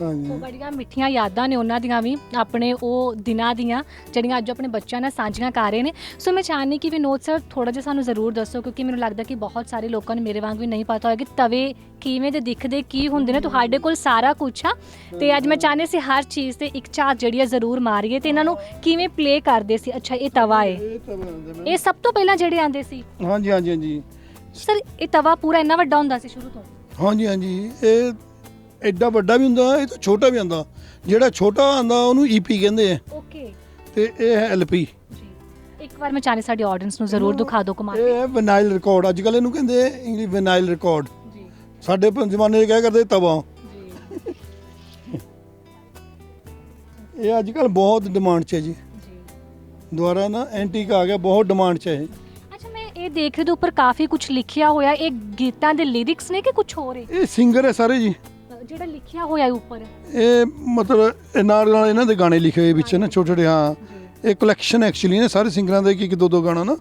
ਹਾਂਜੀ। ਬੜੀਆਂ ਮਿੱਠੀਆਂ ਯਾਦਾਂ ਨੇ ਉਹਨਾਂ ਦੀਆਂ ਵੀ ਆਪਣੇ ਉਹ ਦਿਨਾਂ ਦੀਆਂ ਜਿਹੜੀਆਂ ਅੱਜ ਆਪਣੇ ਬੱਚਿਆਂ ਨਾਲ ਸਾਂਝੀਆਂ ਕਰ ਰਹੇ ਨੇ। ਸੋ ਮੈਂ ਚਾਹਨੀ ਕਿ ਵਿਨੋਦ ਸਰ ਥੋੜਾ ਜਿਹਾ ਸਾਨੂੰ ਜ਼ਰੂਰ ਦੱਸੋ ਕਿਉਂਕਿ ਮੈਨੂੰ ਲੱਗਦਾ ਕਿ ਬਹੁਤ ਸਾਰੇ ਲੋਕਾਂ ਨੂੰ ਮੇਰੇ ਵਾਂਗ ਵੀ ਨਹੀਂ ਪਤਾ ਹੋਏਗਾ ਕਿ ਤਵੇ ਕਿਵੇਂ ਦੇ ਦਿਖਦੇ ਕੀ ਹੁੰਦੇ ਨੇ। ਤੁਹਾਡੇ ਕੋਲ ਸਾਰਾ ਕੁਝ ਆ। ਤੇ ਅੱਜ ਮੈਂ ਚਾਹਨੀ ਸੀ ਹਰ ਚੀਜ਼ ਤੇ ਇੱਕ ਝਾਤ ਜਿਹੜੀ ਹੈ ਜ਼ਰੂਰ ਮਾਰੀਏ ਤੇ ਇਹਨਾਂ ਨੂੰ ਕਿਵੇਂ ਪਲੇ ਕਰਦੇ ਸੀ? ਅੱਛਾ ਇਹ ਤਵਾ ਹੈ ਇਹ ਤਾਂ ਬਣਾਉਂਦੇ ਮੈਂ- ਇਹ ਸਭ ਤੋਂ ਪਹਿਲਾਂ ਜਿਹੜੇ ਆਂਦੇ ਸੀ? ਹਾਂਜੀ ਹਾਂਜੀ ਹਾਂਜੀ। ਸਰ ਇਹ ਤਵਾ ਪੂਰਾ ਇੰਨਾ ਵੱਡਾ ਹੁੰਦਾ ਸੀ ਸ਼ੁਰੂ ਤੋਂ? ਹਾਂਜੀ ਹਾਂਜੀ। ਇਹ ਐਡਾ ਵੱਡਾ ਵੀ ਹੁੰਦਾ ਇਹ ਤਾਂ ਛੋਟਾ ਵੀ ਹੁੰਦਾ ਜਿਹੜਾ ਛੋਟਾ ਆਂਦਾ ਉਹਨੂੰ ਈਪੀ ਕਹਿੰਦੇ ਆ। ਓਕੇ ਤੇ ਇਹ ਹੈ ਐਲਪੀ ਜੀ। ਇੱਕ ਵਾਰ ਮੈਂ ਚਾਹਨੀ ਸਾਡੀ ਆਡੀਅנס ਨੂੰ ਜ਼ਰੂਰ ਦਿਖਾ ਦਿਓ ਕਮਾਲ ਇਹ ਹੈ ਵਿਨਾਈਲ ਰਿਕਾਰਡ ਅੱਜ ਕੱਲ ਇਹਨੂੰ ਕਹਿੰਦੇ ਇੰਗਲਿਸ਼ ਵਿਨਾਈਲ ਰਿਕਾਰਡ ਜੀ। ਸਾਡੇ ਜ਼ਮਾਨੇ 'ਚ ਕਹਿ ਕਰਦੇ? ਤਵਾ। ਜੀ। ਇਹ ਅੱਜ ਕੱਲ ਬਹੁਤ ਡਿਮਾਂਡ 'ਚ ਹੈ ਜੀ। ਜੀ। ਦੁਆਰਾ ਨਾ ਐਂਟੀਕ ਆ ਗਿਆ ਬਹੁਤ ਡਿਮਾਂਡ 'ਚ ਹੈ ਇਹ। ਦੇਖ ਰਹੀ ਤੇ ਉੱਪਰ ਕਾਫੀ ਕੁਝ ਲਿਖਿਆ ਹੋਇਆ। ਇਹ ਗੀਤਾਂ ਦੇ ਲਿਰਿਕਸ ਨੇ ਕਿ ਕੁਝ ਹੋਰ ਹੈ? ਇਹ ਸਿੰਗਰ ਹੈ ਸਾਰੇ ਜੀ। ਜਿਹੜਾ ਲਿਖਿਆ ਹੋਇਆ ਹੈ ਉੱਪਰ? ਇਹ ਮਤਲਬ ਇਹ ਨਾਲ ਇਹਨਾਂ ਦੇ ਗਾਣੇ ਲਿਖੇ ਹੋਏ ਵਿੱਚ ਨਾ ਛੋਟੇ ਛੋਟੇ ਹਾਂ। ਇਹ ਕਲੈਕਸ਼ਨ ਐਕਚੁਅਲੀ ਨੇ ਸਾਰੇ ਸਿੰਗਰਾਂ ਦੇ ਇੱਕ ਇੱਕ ਦੋ ਦੋ ਗਾਣਾ ਨਾ।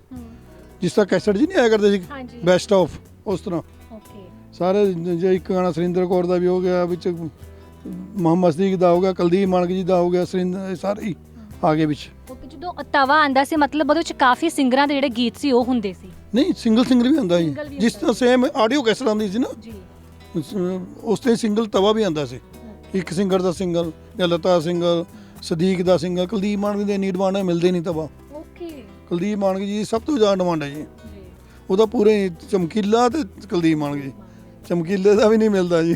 ਜਿਸ ਤਰ੍ਹਾਂ ਕੈਸਟ ਜੀ ਨਹੀਂ ਆਇਆ ਕਰਦੇ ਸੀ? ਬੈਸਟ ਆਫ ਉਸ ਤਰ੍ਹਾਂ। ਓਕੇ। ਸਾਰੇ ਜੇ ਇੱਕ ਗਾਣਾ ਸੁਰਿੰਦਰ ਕੌਰ ਦਾ ਵੀ ਹੋ ਗਿਆ ਵਿੱਚ ਮੁਹੰਮਦ ਸਦੀਕ ਦਾ ਹੋ ਗਿਆ ਕੁਲਦੀਪ ਮਾਨਕ ਜੀ ਦਾ ਹੋ ਗਿਆ ਸੁਰਿੰਦਰ ਸਾਰੇ ਆ ਗਏ ਵਿੱਚ। ਓਕੇ ਜਦੋਂ ਤਵਾ ਆਂਦਾ ਸੀ ਮਤਲਬ ਉਹਦੇ ਵਿੱਚ ਕਾਫੀ ਸਿੰਗਰਾਂ ਦੇ ਜਿਹੜੇ ਗੀਤ ਸੀ ਉਹ ਹੁੰਦੇ ਸੀ? ਨਹੀਂ ਸਿੰਗਲ ਸਿੰਗਰ ਵੀ ਆਉਂਦਾ ਜੀ ਜਿਸ ਤਰ੍ਹਾਂ ਸੇਮ ਆਡੀਓ ਕੈਸਟ ਆਉਂਦੀ ਸੀ ਨਾ। ਜੀ। ਉਸ- ਤੇ ਸਿੰਗਲ ਤਵਾ ਵੀ ਆਉਂਦਾ ਸੀ। ਇੱਕ ਸਿੰਗਰ ਦਾ ਸਿੰਗਲ ਜਾਂ ਲਤਾ ਸਿੰਗਲ ਸਦੀਕ ਦਾ ਸਿੰਗਲ ਕੁਲਦੀਪ ਮਾਨਕ ਦੇ ਨੀਡ ਡਿਮਾਂਡ ਮਿਲਦੇ ਨਹੀਂ ਤਵਾ। ਓਕੇ ਕੁਲਦੀਪ ਮਾਨਕ ਜੀ ਸਭ ਤੋਂ ਜ਼ਿਆਦਾ ਡਿਮਾਂਡ ਹੈ ਜੀ। ਜੀ। ਉਹਦਾ ਪੂਰੇ ਚਮਕੀਲਾ ਤੇ ਕੁਲਦੀਪ ਮਾਨਕ ਜੀ। ਚਮਕੀਲੇ ਦਾ ਵੀ ਨਹੀਂ ਮਿਲਦਾ ਜੀ।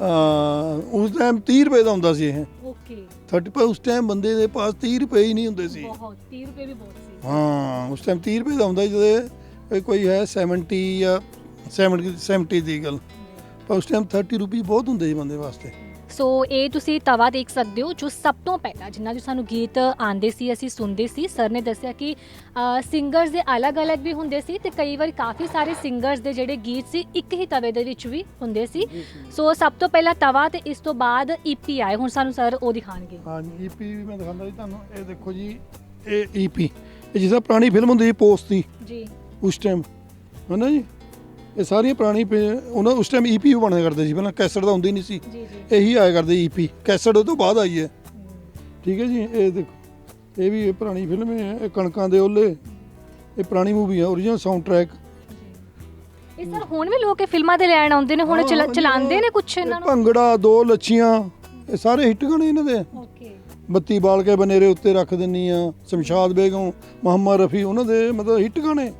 ਹਾਂ ਉਸ ਟਾਈਮ 30 ਰੁਪਏ ਦਾ ਹੁੰਦਾ ਸੀ ਇਹ। ਓਕੇ 30 ਪਰ ਉਸ ਟਾਈਮ ਬੰਦੇ ਦੇ ਪਾਸ 30 ਰੁਪਏ ਹੀ ਨਹੀਂ ਹੁੰਦੇ ਸੀ। ਬਹੁਤ 30 ਰੁਪਏ ਵੀ ਬਹੁਤ ਸੀ। ਹਾਂ ਉਸ ਟਾਈਮ 30 ਰੁਪਏ ਦਾ ਹੁੰਦਾ ਜਦੋਂ ਕੋਈ ਹੈ 70 ਜਾਂ 70 70 ਦੀ ਗੱਲ। ਉਸ ਟਾਈਮ 30 ਰੁਪਏ ਬਹੁਤ ਹੁੰਦੇ ਸੀ ਬੰਦੇ ਵਾਸਤੇ। ਸੋ ਇਹ ਤੁਸੀਂ ਤਵਾ ਦੇਖ ਸਕਦੇ ਹੋ ਜੋ ਸਭ ਤੋਂ ਪਹਿਲਾਂ ਜਿੰਨਾ ਜੋ ਸਾਨੂੰ ਗੀਤ ਆਂਦੇ ਸੀ ਅਸੀਂ ਸੁਣਦੇ ਸੀ ਸਰ ਨੇ ਦੱਸਿਆ ਕਿ ਸਿੰਗਰਸ ਦੇ ਅਲੱਗ-ਅਲੱਗ ਵੀ ਹੁੰਦੇ ਸੀ ਤੇ ਕਈ ਵਾਰ ਕਾਫੀ ਸਾਰੇ ਸਿੰਗਰਸ ਦੇ ਜਿਹੜੇ ਗੀਤ ਸੀ ਇੱਕ ਹੀ ਤਵੇ ਦੇ ਵਿੱਚ ਵੀ ਹੁੰਦੇ ਸੀ। ਸੋ ਸਭ ਤੋਂ ਪਹਿਲਾਂ ਤਵਾ ਤੇ ਇਸ ਤੋਂ ਬਾਅਦ ਈਪੀ ਆਏ। ਹੁਣ ਸਾਨੂੰ ਸਰ ਉਹ ਦਿਖਾਣਗੇ ਹਾਂ ਈਪੀ ਵੀ ਮੈਂ ਦਿਖਾਉਂਦਾ ਜੀ ਤੁਹਾਨੂੰ। ਇਹ ਦੇਖੋ ਜੀ ਇਹ ਈਪੀ ਇਹ ਜਿਸ ਪੁਰਾਣੀ ਫਿਲਮ ਹੁੰਦੀ ਸੀ ਪੋਸਟ ਦੀ। ਜੀ। ਉਸ ਟਾਈਮ ਹੈ ਨਾ ਜੀ? ਇਹ ਸਾਰੀਆਂ ਪੁਰਾਣੀ ਪੇ- ਉਹਨਾਂ ਉਸ ਟਾਈਮ ਈਪੀ ਬਣਿਆ ਕਰਦੇ ਸੀ ਪਹਿਲਾਂ ਕੈਸਟ ਦਾ ਹੁੰਦੀ ਨਹੀਂ ਸੀ। ਜੀ ਜੀ। ਇਹੀ ਆਇਆ ਕਰਦੇ ਈਪੀ ਕੈਸਟ ਉਹ ਤੋਂ ਬਾਅਦ ਆਈ ਹੈ। ਠੀਕ ਹੈ ਜੀ ਇਹ ਦੇਖੋ ਇਹ ਵੀ ਇਹ ਪੁਰਾਣੀ ਫਿਲਮ ਹੈ ਇਹ ਕਣਕਾਂ ਦੇ ਓਲੇ ਇਹ ਪੁਰਾਣੀ ਮੂਵੀ ਹੈ ਓਰੀਜਨਲ ਸਾਊਂਡ ਟਰੈਕ ਇਹ ਸਰ ਹੁਣ ਵੀ ਲੋਕ ਇਹ ਫਿਲਮਾਂ ਦੇ ਲੈਣ ਆਉਂਦੇ ਨੇ ਹੁਣ ਚਲਾ- ਚਲਾਉਂਦੇ ਨੇ ਕੁਝ ਇਹਨਾਂ ਨੂੰ? ਭੰਗੜਾ ਦੋ ਲੱਛੀਆਂ ਇਹ ਸਾਰੇ ਹਿੱਟ ਗਾਣੇ ਇਹਨਾਂ ਦੇ। ਓਕੇ ਬੱਤੀ ਬਾਲ ਕੇ ਬਨੇਰੇ ਉੱਤੇ ਰੱਖ ਦਿੰਨੀ ਆ ਸ਼ਮਸ਼ਾਦ ਬੇਗਮ ਮੁਹੰਮਦ ਰਫੀ ਉਹਨਾਂ ਦੇ ਮਤਲਬ ਹਿੱਟ ਗਾਣੇ।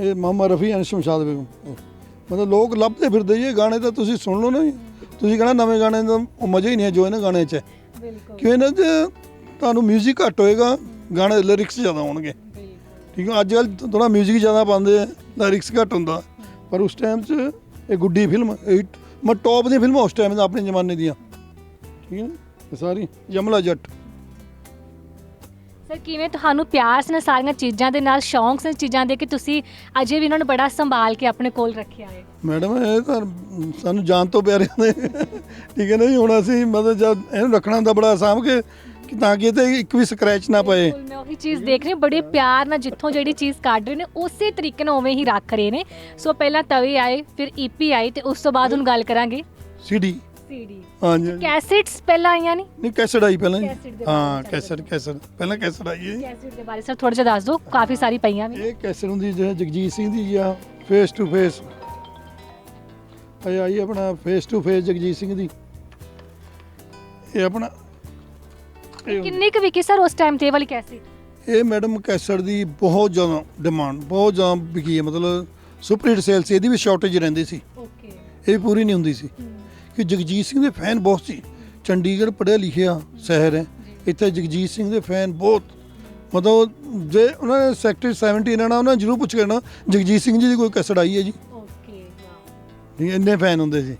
ਇਹ ਮੁਹੰਮਦ ਰਫੀ ਐਂਡ ਸ਼ਮਸ਼ਾਦ ਬੇਗਮ ਮਤਲਬ ਲੋਕ ਲੱਭਦੇ ਫਿਰਦੇ ਜੀ ਇਹ ਗਾਣੇ ਤਾਂ ਤੁਸੀਂ ਸੁਣ ਲਓ ਨਾ ਜੀ ਤੁਸੀਂ ਕਹਣਾ ਨਵੇਂ ਗਾਣੇ ਦਾ ਉਹ ਮਜ਼ਾ ਹੀ ਨਹੀਂ ਹੈ ਜੋ ਇਹਨਾਂ ਗਾਣੇ 'ਚ ਹੈ ਬਿਲਕੁਲ ਕਿਉਂ ਇਹਨਾਂ 'ਚ ਤੁਹਾਨੂੰ 뮤직 ਘੱਟ ਹੋਏਗਾ ਗਾਣੇ ਲਿਰਿਕਸ ਜ਼ਿਆਦਾ ਹੋਣਗੇ ਠੀਕ ਹੈ ਅੱਜ ਕੱਲ ਥੋੜਾ 뮤직 ਜ਼ਿਆਦਾ ਪਾਉਂਦੇ ਆ ਲਿਰਿਕਸ ਘੱਟ ਹੁੰਦਾ ਪਰ ਉਸ ਟਾਈਮ 'ਚ ਇਹ ਗੁੱਡੀ ਫਿਲਮ ਇਹ ਮੈਂ ਟੌਪ ਦੀ ਫਿਲਮਾਂ ਉਸ ਟਾਈਮ ਦਾ ਆਪਣੇ ਜ਼ਮਾਨੇ ਦੀਆਂ ਠੀਕ ਹੈ ਨਾ? ਇਹ ਸਾਰੀ ਯਮਲਾ ਜੱਟ ਸਰ ਕਿਵੇਂ ਤੁਹਾਨੂੰ ਪਿਆਰ ਸੀ ਨਾ ਸਾਰੀਆਂ ਚੀਜ਼ਾਂ ਦੇ ਨਾਲ ਸ਼ੌਂਕ ਸੀ ਚੀਜ਼ਾਂ ਦੇ ਕਿ ਤੁਸੀਂ ਅਜੇ ਵੀ ਇਹਨਾਂ ਨੂੰ ਬੜਾ ਸੰਭਾਲ ਕੇ ਆਪਣੇ ਕੋਲ ਰੱਖਿਆ ਹੈ ਮੈਡਮ ਇਹ ਤਾਂ ਸਾਨੂੰ ਜਾਨ ਤੋਂ ਪਿਆਰੇ ਨੇ। ਠੀਕ ਹੈ ਨਾ ਜੀ ਹੁਣ ਅਸੀਂ ਮਤਲਬ ਜਦ ਇਹਨੂੰ ਰੱਖਣਾ ਹੁੰਦਾ ਬੜਾ ਸਾਂਭ ਕੇ ਕਿ ਤਾਂ ਕਿ ਤੇ ਇੱਕ ਵੀ ਸਕ੍ਰੈਚ ਨਾ ਪਏ। ਬਿਲਕੁਲ, ਮੈਂ ਉਹੀ ਚੀਜ਼ ਦੇਖ ਰਹੀ ਹਾਂ ਬੜੇ ਪਿਆਰ ਨਾਲ ਜਿੱਥੋਂ ਜਿਹੜੀ ਚੀਜ਼ ਕੱਢ ਰਹੇ ਨੇ ਉਸੇ ਤਰੀਕੇ ਨਾਲ ਉਵੇਂ ਹੀ ਰੱਖ ਰਹੇ ਨੇ। ਸੋ ਪਹਿਲਾਂ ਤਵੇ ਆਏ ਫਿਰ ਈਪੀ ਆਈ ਤੇ ਉਸ ਤੋਂ ਬਾਅਦ ਹੁਣ ਗੱਲ ਕਰਾਂਗੇ। CD CD. ਹਾਂਜੀ। ਹਾਂਜੀ। ਕੈਸੇਟਸ ਪਹਿਲਾਂ ਆਈਆਂ ਨਹੀਂ ਨਹੀਂ ਕੈਸਟ ਆਈ ਪਹਿਲਾਂ ਜੀ ਕੈਸਟ ਦੇ ਹਾਂ ਕੈਸਟ ਕੈਸਟ। ਪਹਿਲਾਂ ਕੈਸਟ ਆਈ ਹੈ ਜੀ। ਕੈਸੇਟ ਦੇ ਬਾਰੇ ਸਰ ਥੋੜਾ ਜਿਹਾ ਦੱਸ ਦਿਓ ਕਾਫੀ ਸਾਰੀ ਪਈਆਂ ਵੀ। ਇਹ ਕੈਸਟ ਹੁੰਦੀ ਜਿਹੜਾ ਜਗਜੀਤ ਸਿੰਘ ਦੀ ਆ ਫੇਸ ਟੂ ਫੇਸ ਇਹ ਆਈ ਆਪਣਾ face to face Jagjit Singh ਦੀ। ਇਹ ਆਪਣਾ ਇਹ ਕਿੰਨੇ ਕੁ ਵਿਕੀ ਸਰ ਉਸ ਟਾਈਮ ਤੇ ਇਹ ਵਾਲੀ ਕੈਸੇਟ? ਇਹ ਮੈਡਮ ਕੈਸਟ ਦੀ ਬਹੁਤ ਜ਼ਿਆਦਾ ਡਿਮਾਂਡ ਬਹੁਤ ਜ਼ਿਆਦਾ ਵਿਕੀ ਹੈ। ਮਤਲਬ ਸੁਪਰ ਹਿੱਟ ਸੇਲ ਸੀ ਇਹਦੀ ਵੀ ਸ਼ਾਰਟੇਜ ਰਹਿੰਦੀ ਸੀ। ਓਕੇ ਇਹ ਪੂਰੀ ਨਹੀਂ ਹੁੰਦੀ ਸੀ। ਕਿ ਜਗਜੀਤ ਸਿੰਘ ਦੇ ਫੈਨ ਬਹੁਤ ਸੀ। ਚੰਡੀਗੜ੍ਹ ਪੜ੍ਹਿਆ ਲਿਖਿਆ ਸ਼ਹਿਰ ਹੈ। ਇੱਥੇ ਜਗਜੀਤ ਸਿੰਘ ਦੇ ਫੈਨ ਬਹੁਤ। ਮਤਲਬ ਜੇ ਉਹਨਾਂ ਨੇ ਸੈਕਟਰ 17 ਇਹਨਾਂ ਨਾਲ ਉਹਨਾਂ ਨੇ ਜ਼ਰੂਰ ਪੁੱਛ ਕੇ ਨਾ ਜਗਜੀਤ ਸਿੰਘ ਜੀ ਦੀ ਕੋਈ ਕੈਸਟ ਆਈ ਹੈ ਜੀ। ਓਕੇ ਨਹੀਂ ਇੰਨੇ ਫੈਨ ਹੁੰਦੇ ਸੀ।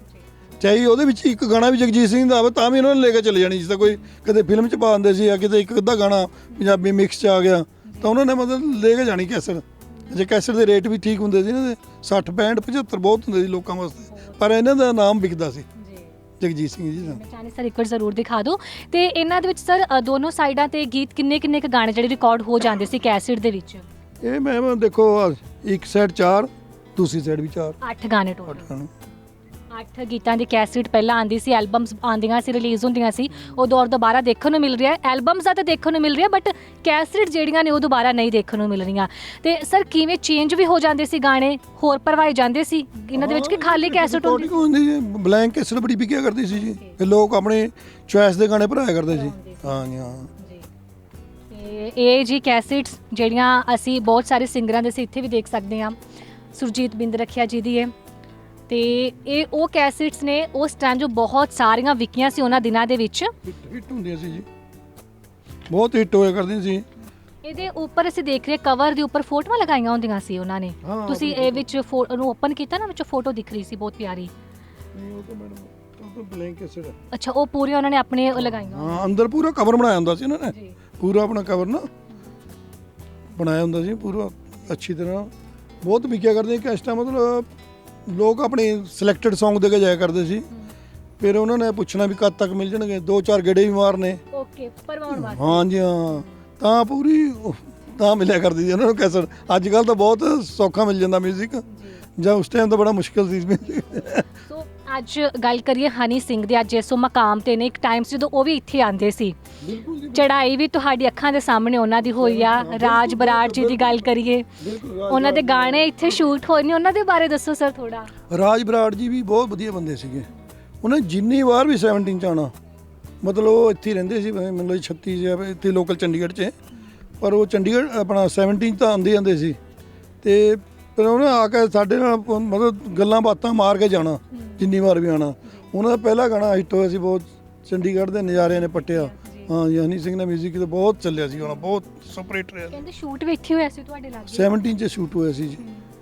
ਚਾਹੇ ਉਹਦੇ ਵਿੱਚ ਇੱਕ ਗਾਣਾ ਵੀ ਜਗਜੀਤ ਸਿੰਘ ਦਾ ਆਵੇ ਤਾਂ ਵੀ ਉਹਨਾਂ ਨੇ ਲੈ ਕੇ ਚਲੇ ਜਾਣੀ ਜਿਸ ਤਰ੍ਹਾਂ ਕੋਈ ਕਦੇ ਫਿਲਮ 'ਚ ਪਾ ਦਿੰਦੇ ਸੀ ਜਾਂ ਕਿਤੇ ਇੱਕ ਅੱਧਾ ਗਾਣਾ ਪੰਜਾਬੀ ਮਿਕਸ 'ਚ ਆ ਗਿਆ ਤਾਂ ਉਹਨਾਂ ਨੇ ਮਤਲਬ ਲੈ ਕੇ ਜਾਣੀ ਕੈਸਟ ਜੇ ਕੈਸਟ ਦੇ ਰੇਟ ਵੀ ਠੀਕ ਹੁੰਦੇ ਸੀ ਨਾ 60 65 75 ਬਹੁਤ ਹੁੰਦੇ ਸੀ ਲੋਕਾਂ ਵਾਸਤੇ। ਪਰ ਇਹਨਾਂ ਦਾ ਨਾਮ ਵਿਕਦਾ ਸੀ। ਜਗਜੀਤ ਸਿੰਘ ਜੀ ਦਾ। ਮੈਂ ਚਾਹਨੀ ਸਰ ਇੱਕ ਵਾਰ ਜ਼ਰੂਰ ਦਿਖਾ ਦਿਓ। ਤੇ ਇਹਨਾਂ ਦੇ ਵਿੱਚ ਸਰ ਅ, ਦੋਨੋਂ ਸਾਈਡਾਂ ਤੇ ਗੀਤ ਕਿੰਨੇ ਕਿੰਨੇ ਕੁ ਗਾਣੇ ਜਿਹੜੇ ਰਿਕਾਰਡ ਹੋ ਜਾਂਦੇ ਸੀ ਕੈਸੇਟ ਦੇ ਵਿੱਚ? ਇਹ ਮੈਂ ਦੇਖੋ ਇੱਕ ਸਾਈਡ 4 ਦੂਸਰੀ ਸਾਈਡ ਵੀ 4 8 ਗਾਣੇ ਟੋਟਲ 8 ਗੀਤਾਂ ਦੀ ਕੈਸੇਟ ਪਹਿਲਾਂ ਆਂਦੀ ਸੀ ਐਲਬਮਸ ਆਂਦੀਆਂ ਸੀ ਰਿਲੀਜ਼ ਹੁੰਦੀਆਂ ਸੀ ਉਹ ਦੌਰ ਦੁਬਾਰਾ ਦੇਖਣ ਨੂੰ ਮਿਲ ਰਿਹਾ ਹੈ ਐਲਬਮਸ ਦਾ ਤਾਂ ਦੇਖਣ ਨੂੰ ਮਿਲ ਰਿਹਾ ਬਟ ਕੈਸੇਟ ਜਿਹੜੀਆਂ ਨੇ ਉਹ ਦੁਬਾਰਾ ਨਹੀਂ ਦੇਖਣ ਨੂੰ ਮਿਲ ਰਹੀਆਂ। ਤੇ ਸਰ ਕਿਵੇਂ ਚੇਂਜ ਵੀ ਹੋ ਜਾਂਦੇ ਸੀ ਗਾਣੇ? ਹੋਰ ਭਰਵਾਏ ਜਾਂਦੇ ਸੀ? ਇਹਨਾਂ ਦੇ ਵਿੱਚ ਕਿ ਖਾਲੀ ਕੈਸੇਟ ਹੁੰਦੀ ਜੀ ਬਲੈਂਕ ਕੈਸਟ ਬੜੀ ਵਿਕਿਆ ਕਰਦੀ ਸੀ ਜੀ। ਤੇ ਲੋਕ ਆਪਣੇ ਚੁਆਇਸ ਦੇ ਗਾਣੇ ਭਰਾਇਆ ਕਰਦੇ ਸੀ। ਹਾਂ ਜੀ ਹਾਂ। ਇਹ ਜੀ ਕੈਸੇਟਸ ਜਿਹੜੀਆਂ ਅਸੀਂ ਬਹੁਤ ਸਾਰੇ ਸਿੰਗਰਾਂ ਦੇ ਸੀ ਇੱਥੇ ਵੀ ਦੇਖ ਸਕਦੇ ਹਾਂ। ਸੁਰਜੀਤ ਬਿੰਦ ਰੱਖਿਆ ਜੀ ਦੀ ਇਹ। ਤੇ ਇਹ ਉਹ ਕੈਸੇਟਸ ਨੇ ਉਸ ਟਾਈਮ ਜੋ ਬਹੁਤ ਸਾਰੀਆਂ ਵਿਕੀਆਂ ਸੀ ਉਹਨਾਂ ਦਿਨਾਂ ਦੇ ਵਿੱਚ। ਹਿੱਟ ਹੁੰਦੀਆਂ ਸੀ ਜੀ। ਬਹੁਤ ਹਿੱਟ ਹੋਇਆ ਕਰਦੀਆਂ ਸੀ। ਇਹਦੇ ਉੱਪਰ ਅਸੀਂ ਦੇਖ ਰਹੇ ਕਵਰ ਦੇ ਉੱਪਰ ਫੋਟੋਆਂ ਲਗਾਈਆਂ ਹੁੰਦੀਆਂ ਸੀ ਉਹਨਾਂ ਨੇ। ਹਾਂ, ਤੁਸੀਂ ਇਹ ਵਿੱਚ ਫੋ- ਉਹਨੂੰ ਓਪਨ ਕੀਤਾ ਨਾ ਵਿੱਚ ਫੋਟੋ ਦਿਖ ਰਹੀ ਸੀ ਬਹੁਤ ਪਿਆਰੀ। ਨਹੀਂ ਉਹ ਤਾਂ ਮੈਡਮ ਉਹ ਤਾਂ ਬਲੈਂਕ ਕੈਸਟ ਹੈ। ਅੱਛਾ ਉਹ ਪੂਰੀਆਂ ਉਹਨਾਂ ਨੇ ਆਪਣੇ ਉਹ ਲਗਾਈਆਂ ਹਾਂ ਅੰਦਰ ਪੂਰਾ ਕਵਰ ਬਣਾਇਆ ਹੁੰਦਾ ਸੀ ਇਹਨਾਂ ਨੇ। ਜੀ। ਪੂਰਾ ਆਪਣਾ ਕਵਰ ਨਾ। ਬਣਾਇਆ ਹੁੰਦਾ ਸੀ ਪੂਰਾ ਅੱਛੀ ਤਰ੍ਹਾਂ। ਬਹੁਤ ਵਿਕਿਆ ਕਰਦੇ ਕੈਸਟਾਂ ਮਤਲਬ ਲੋਕ ਆਪਣੇ ਸਿਲੈਕਟਡ Song ਦੇ ਕੇ ਜਾਇਆ ਕਰਦੇ ਸੀ। ਫਿਰ ਉਹਨਾਂ ਨੇ ਪੁੱਛਣਾ ਵੀ ਕਦ ਤੱਕ ਮਿਲ ਜਾਣਗੇ। ਦੋ ਚਾਰ ਗੇੜੇ ਵੀ ਮਾਰਨੇ। ਓਕੇ ਪਰਵਾਉਣ ਵਾਸਤੇ। ਹਾਂ ਜੀ ਹਾਂ। ਤਾਂ ਪੂਰੀ ਤਾਂ ਮਿਲਿਆ ਕਰਦੀ ਸੀ ਉਹਨਾਂ ਨੂੰ ਕੈਸਟ। ਅੱਜ ਕੱਲ ਤਾਂ ਬਹੁਤ ਸੌਖਾ ਮਿਲ ਜਾਂਦਾ 뮤직 ਜਾਂ ਉਸ ਟਾਈਮ ਤਾਂ ਬੜਾ ਮੁਸ਼ਕਿਲ ਸੀ। ਸੋ ਅੱਜ ਗੱਲ ਕਰੀਏ ਹਨੀ ਸਿੰਘ ਦੇ ਅੱਜ ਇਸੋ ਮਕਾਮ ਤੇ ਨੇ ਇੱਕ ਟਾਈਮ ਸੀ ਜਦੋਂ ਉਹ ਵੀ ਇੱਥੇ ਆਂਦੇ ਸੀ। ਚੜਾਈ ਵੀ ਤੁਹਾਡੀ ਅੱਖਾਂ ਦੇ ਸਾਹਮਣੇ ਉਹਨਾਂ ਦੀ ਹੋਈ ਆ। ਰਾਜ ਬਰਾੜ ਜੀ ਦੀ ਗੱਲ ਕਰੀਏ। ਉਹਨਾਂ ਦੇ ਗਾਣੇ ਇੱਥੇ ਸ਼ੂਟ ਹੋਏ ਨੇ ਉਹਨਾਂ ਦੇ ਬਾਰੇ ਦੱਸੋ ਸਰ ਥੋੜਾ ਰਾਜ ਬਰਾੜ ਜੀ ਵੀ ਬਹੁਤ ਵਧੀਆ ਬੰਦੇ ਸੀਗੇ। ਉਹਨਾਂ ਜਿੰਨੀ ਵਾਰ ਵੀ 17 ਚ ਆਉਣਾ ਮਤਲਬ ਉਹ ਇੱਥੇ ਹੀ ਰਹਿੰਦੇ ਸੀ ਮਤਲਬ 36 ਜਾਂ ਇੱਥੇ ਲੋਕਲ ਚੰਡੀਗੜ੍ਹ 'ਚ। ਪਰ ਉਹ ਚੰਡੀਗੜ੍ਹ ਆਪਣਾ 17 ਤਾਂ ਆਉਂਦੇ ਜਾਂਦੇ ਸੀ। ਤੇ ਫਿਰ ਉਹਨੇ ਆ ਕੇ ਸਾਡੇ ਨਾਲ ਪ- ਮਤਲਬ ਗੱਲਾਂ ਬਾਤਾਂ ਮਾਰ ਕੇ ਜਾਣਾ ਜਿੰਨੀ ਵਾਰ ਵੀ ਆਣਾ ਉਹਨਾਂ ਦਾ ਪਹਿਲਾ ਗਾਣਾ ਹਿੱਟ ਹੋਇਆ ਸੀ ਬਹੁਤ ਚੰਡੀਗੜ੍ਹ ਦੇ ਨਜ਼ਾਰੇ ਨੇ ਪੱਟਿਆ ਹਾਂ ਜੀ ਹਨੀ ਸਿੰਘ ਦਾ 뮤직 ਤਾਂ ਬਹੁਤ ਚੱਲਿਆ ਸੀ ਗਾਣਾ ਬਹੁਤ ਸੁਪਰ ਹਿੱਟ ਰਿਹਾ ਕਹਿੰਦੇ ਸ਼ੂਟ ਵੀ ਇੱਥੇ ਹੋਇਆ ਸੀ ਤੁਹਾਡੇ ਲਾਗੇ 17 ਚ ਸ਼ੂਟ ਹੋਇਆ ਸੀ ਜੀ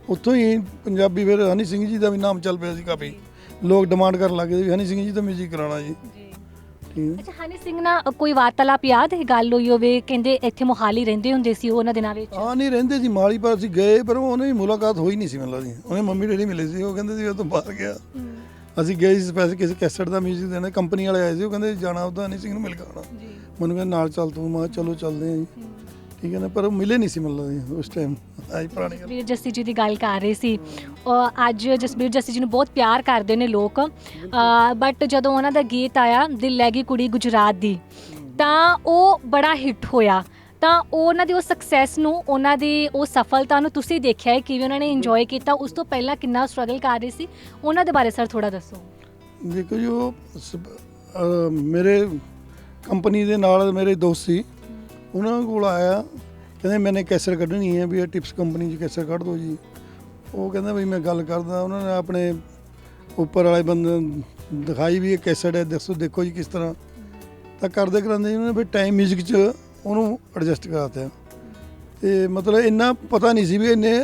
ਉੱਥੋਂ ਹੀ ਪੰਜਾਬੀ ਫਿਰ ਹਨੀ ਸਿੰਘ ਜੀ ਦਾ ਵੀ ਨਾਮ ਚੱਲ ਪਿਆ ਸੀ ਕਾਫੀ ਲੋਕ ਡਿਮਾਂਡ ਕਰਨ ਲੱਗੇ ਵੀ ਹਨੀ ਸਿੰਘ ਜੀ ਦਾ 뮤직 ਕਰਾਉਣਾ ਜੀ ਜੀ ਠੀਕ ਹੈ ਅੱਛਾ ਹਨੀ ਸਿੰਘ ਨਾਲ ਕੋਈ ਵਾਰਤਾਲਾਪ ਯਾਦ ਹੈ? ਗੱਲ ਹੋਈ ਹੋਵੇ ਕਹਿੰਦੇ ਇੱਥੇ ਮੋਹਾਲੀ ਰਹਿੰਦੇ ਹੁੰਦੇ ਸੀ ਉਹ ਉਹਨਾਂ ਦਿਨਾਂ ਵਿੱਚ। ਹਾਂ ਨਹੀਂ ਰਹਿੰਦੇ ਸੀ ਮਾਲੀ ਪਰ ਅਸੀਂ ਗਏ ਪਰ ਉਹਨੇ ਮੁਲਾਕਾਤ ਹੋਈ ਨਹੀਂ ਸੀ ਮੈਨੂੰ ਲੱਗਦੀ। ਉਹਨੇ ਮੰਮੀ ਡੈਡੀ ਮਿਲੇ ਸੀ ਉਹ ਕਹਿੰਦੇ ਸੀ ਉਹ ਤੋਂ ਬਾਹਰ ਗਿਆ। ਅਸੀਂ ਗਏ ਸੀ ਸਪੈਸ਼ਲ ਕਿਸੇ ਕੈਸਟ ਦਾ 뮤직 ਦੇਣਾ ਕੰਪਨੀ ਵਾਲੇ ਆਏ ਸੀ ਉਹ ਕਹਿੰਦੇ ਜਾਣਾ ਉਹਦਾ ਹਨੀ ਸਿੰਘ ਨੂੰ ਮਿਲ ਕੇ ਆਉਣਾ। ਮੈਨੂੰ ਕਹਿੰਦੇ ਨਾਲ ਚੱਲ ਤੂੰ ਮੈਂ ਚਲੋ ਚੱਲਦੇ ਹਾਂ ਜੀ। ਠੀਕ ਹੈ ਨਾ ਪਰ ਉਹ ਮਿਲੇ ਨਹੀਂ ਸੀ ਮੈਨੂੰ ਲੱਗਦੀ ਉਸ ਟਾਈਮ ਆਈ ਪੁਰਾਣੀ ਗੱਲ। ਜਸਬੀਰ ਜੱਸੀ ਜੀ ਦੀ ਗੱਲ ਕਰ ਰਹੇ ਸੀ। ਅਹ ਅੱਜ ਜਸਬੀਰ ਜੱਸੀ ਜੀ ਨੂੰ ਬਹੁਤ ਪਿਆਰ ਕਰਦੇ ਨੇ ਲੋਕ। ਬਟ ਜਦੋਂ ਉਹਨਾਂ ਦਾ ਗੀਤ ਆਇਆ ਦਿਲ ਲੈ ਗਈ ਕੁੜੀ ਗੁਜਰਾਤ ਦੀ ਤਾਂ ਉਹ ਬੜਾ ਹਿੱਟ ਹੋਇਆ। ਤਾਂ ਉਹ ਉਹਨਾਂ ਦੀ ਉਹ ਸਕਸੈਸ ਨੂੰ ਉਹਨਾਂ ਦੀ ਉਹ ਸਫਲਤਾ ਨੂੰ ਤੁਸੀਂ ਦੇਖਿਆ ਹੈ ਕਿਵੇਂ ਉਹਨਾਂ ਨੇ ਇੰਜੋਏ ਕੀਤਾ ਉਸ ਤੋਂ ਪਹਿਲਾਂ ਕਿੰਨਾ ਸਟਰਗਲ ਕਰ ਰਹੇ ਸੀ? ਉਹਨਾਂ ਦੇ ਬਾਰੇ ਸਰ ਥੋੜਾ ਦੱਸੋ। ਦੇਖੋ ਜੀ ਉਹ ਅਹ ਮੇਰੇ ਕੰਪਨੀ ਦੇ ਨਾਲ ਮੇਰੇ ਦੋਸਤ ਸੀ। ਉਹਨਾਂ ਕੋਲ ਆਇਆ ਕਹਿੰਦੇ ਮੈਨੇ ਕੈਸਰ ਕੱਢਣੀ ਹੈ ਵੀ ਇਹ ਟਿਪਸ ਕੰਪਨੀ 'ਚ ਕੈਸਰ ਕੱਢ ਦਿਓ ਜੀ। ਉਹ ਕਹਿੰਦਾ ਵੀ ਮੈਂ ਗੱਲ ਕਰਦਾ ਉਹਨਾਂ ਨੇ ਆਪਣੇ ਉੱਪਰ ਵਾਲੇ ਬੰਦੇ ਨੂੰ ਦਿਖਾਈ ਵੀ ਇਹ ਕੈਸਟ ਹੈ ਦੱਸੋ ਦੇਖੋ ਜੀ ਕਿਸ ਤਰ੍ਹਾਂ। ਤਾਂ ਕਰਦੇ ਕਰਾਂਦੇ ਜੀ ਉਹਨਾਂ ਨੇ ਫਿਰ ਟਾਈਮ 뮤직 'ਚ ਉਹਨੂੰ ਐਡਜਸਟ ਕਰਾਤਾ। ਤੇ ਮਤਲਬ ਇੰਨਾ ਪਤਾ ਨਹੀਂ ਸੀ ਵੀ ਇੰਨੇ